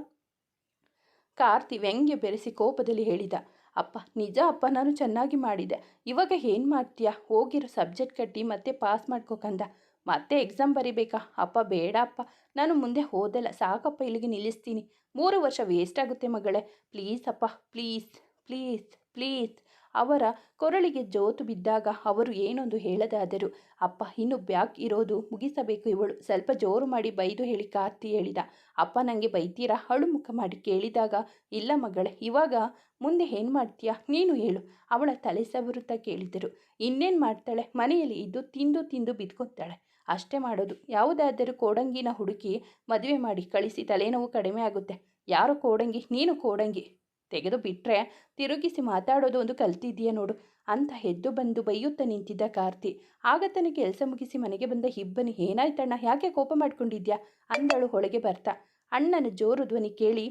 ಕಾರ್ತಿ ವ್ಯಂಗ್ಯ ಬೆರೆಸಿ ಕೋಪದಲ್ಲಿ ಹೇಳಿದ. ಅಪ್ಪ, ನಿಜ ಅಪ್ಪ, ನಾನು ಚೆನ್ನಾಗಿ ಮಾಡಿದೆ. ಇವಾಗ ಏನು ಮಾಡ್ತೀಯಾ? ಹೋಗಿರೋ ಸಬ್ಜೆಕ್ಟ್ ಕಟ್ಟಿ ಮತ್ತೆ ಪಾಸ್ ಮಾಡ್ಕೋಕಂದ ಮತ್ತೆ ಎಕ್ಸಾಮ್ ಬರಿಬೇಕಾ? ಅಪ್ಪ, ಬೇಡ ಅಪ್ಪ. ನಾನು ಮುಂದೆ ಹೋದಲ್ಲ, ಸಾಕಪ್ಪ ಇಲ್ಲಿಗೆ ನಿಲ್ಲಿಸ್ತೀನಿ. ಮೂರು ವರ್ಷ ವೇಸ್ಟ್ ಆಗುತ್ತೆ ಮಗಳೇ. ಪ್ಲೀಸ್ ಅಪ್ಪ ಪ್ಲೀಸ್ ಪ್ಲೀಸ್ ಪ್ಲೀಸ್ ಅವರ ಕೊರಳಿಗೆ ಜೋತು ಬಿದ್ದಾಗ ಅವರು ಏನೊಂದು ಹೇಳದಾದರು, ಅಪ್ಪ, ಇನ್ನು ಬ್ಯಾಕ್ ಇರೋದು ಮುಗಿಸಬೇಕು ಇವಳು. ಸ್ವಲ್ಪ ಜೋರು ಮಾಡಿ ಬೈದು ಹೇಳಿ ಕಾರ್ತಿ ಹೇಳಿದ. ಅಪ್ಪ ನನಗೆ ಬೈತೀರಾ? ಅಳು ಮುಖ ಮಾಡಿ ಕೇಳಿದಾಗ, ಇಲ್ಲ ಮಗಳೇ, ಇವಾಗ ಮುಂದೆ ಏನು ಮಾಡ್ತೀಯಾ? ನೀನು ಹೇಳು. ಅವಳ ತಲೆ ಸವರುತ್ತಾ ಕೇಳಿದರು. ಇನ್ನೇನು ಮಾಡ್ತಾಳೆ? ಮನೆಯಲ್ಲಿ ಇದ್ದು ತಿಂದು ತಿಂದು ಬಿದ್ಕೊತಾಳೆ. ಅಷ್ಟೇ ಮಾಡೋದು. ಯಾವುದಾದರೂ ಕೋಡಂಗಿನ ಹುಡುಕಿ ಮದುವೆ ಮಾಡಿ ಕಳಿಸಿ, ತಲೆನೋವು ಕಡಿಮೆ ಆಗುತ್ತೆ. ಯಾರು ಕೋಡಂಗಿ, ನೀನು ಕೋಡಂಗಿ. ತೆಗೆದು ಬಿಟ್ಟರೆ ತಿರುಗಿಸಿ ಮಾತಾಡೋದು ಒಂದು ಕಲ್ತಿದ್ದೀಯ ನೋಡು. ಅಂತ ಎದ್ದು ಬಂದು ಬೈಯುತ್ತಾ ನಿಂತಿದ್ದ ಕಾರ್ತಿ. ಆಗ ತನ್ನ ಕೆಲಸ ಮುಗಿಸಿ ಮನೆಗೆ ಬಂದ ಇಬ್ಬನಿ ಏನಾಯ್ತಣ್ಣ ಯಾಕೆ ಕೋಪ ಮಾಡ್ಕೊಂಡಿದ್ಯಾ? ಅಂದಳು ಹೊಳಗೆ ಬರ್ತಾ. ಅಣ್ಣನ ಜೋರು ಧ್ವನಿ ಕೇಳಿ,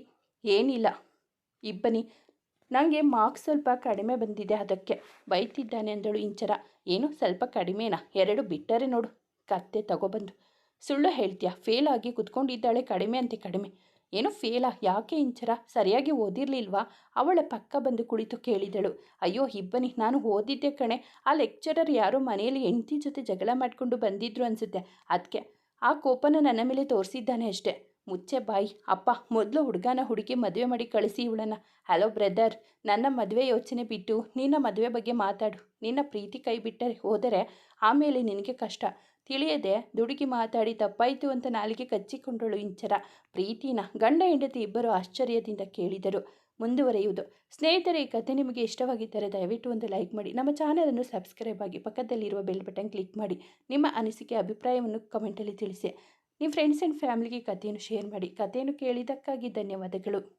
ಏನಿಲ್ಲ ಇಬ್ಬನಿ ನನಗೆ ಮಾರ್ಕ್ಸ್ ಸ್ವಲ್ಪ ಕಡಿಮೆ ಬಂದಿದೆ ಅದಕ್ಕೆ. ಬೈತಿದ್ದಾನೆ ಅಂದಳು ಇಂಚರ. ಏನು, ಸ್ವಲ್ಪ ಕಡಿಮೆನಾ? ಎರಡು ಬಿಟ್ಟರೆ ನೋಡು. ಕತ್ತೆ ತಗೊಬಂದು, ಸುಳ್ಳು ಹೇಳ್ತೀಯಾ? ಫೇಲ್ ಆಗಿ ಕುತ್ಕೊಂಡಿದ್ದಾಳೆ ಕಡಿಮೆ ಅಂತೆ ಕಡಿಮೆ. ಏನು ಫೇಲಾ, ಯಾಕೆ ಇಂಚರ? ಸರಿಯಾಗಿ ಓದಿರಲಿಲ್ವಾ? ಅವಳ ಪಕ್ಕ ಬಂದು ಕುಳಿತು ಕೇಳಿದಳು. ಅಯ್ಯೋ ಇಬ್ಬನಿ ನಾನು ಓದಿದ್ದೆ ಕಣೆ. ಆ ಲೆಕ್ಚರರ್ ಯಾರೋ ಮನೆಯಲ್ಲಿ ಹೆಂಡತಿ ಜೊತೆ ಜಗಳ ಮಾಡಿಕೊಂಡು ಬಂದಿದ್ರು ಅನಿಸುತ್ತೆ. ಅದಕ್ಕೆ ಆ ಕೋಪನ ನನ್ನ ಮೇಲೆ ತೋರಿಸಿದ್ದಾನೆ ಅಷ್ಟೆ. ಮುಚ್ಚೆ ಬಾಯಿ. ಅಪ್ಪ, ಮೊದಲು ಹುಡುಗನ ಹುಡುಗಿ ಮದುವೆ ಮಾಡಿ ಕಳಿಸಿ ಇವಳನ್ನ. Hello, brother. ನನ್ನ ಮದುವೆ ಯೋಚನೆ ಬಿಟ್ಟು ನಿನ್ನ ಮದುವೆ ಬಗ್ಗೆ ಮಾತಾಡು. ನಿನ್ನ ಪ್ರೀತಿ ಕೈ ಬಿಟ್ಟರೆ ಹೋದರೆ ಆಮೇಲೆ ನಿನಗೆ ಕಷ್ಟ. ತಿಳಿಯದೆ ದುಡುಕಿ ಮಾತಾಡಿ ತಪ್ಪಾಯಿತು ಅಂತ ನಾಲಿಗೆ ಕಚ್ಚಿಕೊಂಡಳು ಇಂಚರ. ಪ್ರೀತಿನ ಗಂಡ ಹೆಂಡತಿ ಇಬ್ಬರು ಆಶ್ಚರ್ಯದಿಂದ ಕೇಳಿದರು. ಮುಂದುವರೆಯುವುದು. ಸ್ನೇಹಿತರೆ, ಈ ಕಥೆ ನಿಮಗೆ ಇಷ್ಟವಾಗಿದ್ದರೆ ದಯವಿಟ್ಟು ಒಂದು ಲೈಕ್ ಮಾಡಿ. ನಮ್ಮ ಚಾನಲನ್ನು ಸಬ್ಸ್ಕ್ರೈಬ್ ಆಗಿ ಪಕ್ಕದಲ್ಲಿರುವ ಬೆಲ್ ಬಟನ್ ಕ್ಲಿಕ್ ಮಾಡಿ. ನಿಮ್ಮ ಅನಿಸಿಕೆ, ಅಭಿಪ್ರಾಯವನ್ನು ಕಮೆಂಟಲ್ಲಿ ತಿಳಿಸಿ. ನಿಮ್ಮ ಫ್ರೆಂಡ್ಸ್ ಆ್ಯಂಡ್ ಫ್ಯಾಮಿಲಿಗೆ ಕಥೆಯನ್ನು ಶೇರ್ ಮಾಡಿ. ಕಥೆಯನ್ನು ಕೇಳಿದ್ದಕ್ಕಾಗಿ ಧನ್ಯವಾದಗಳು.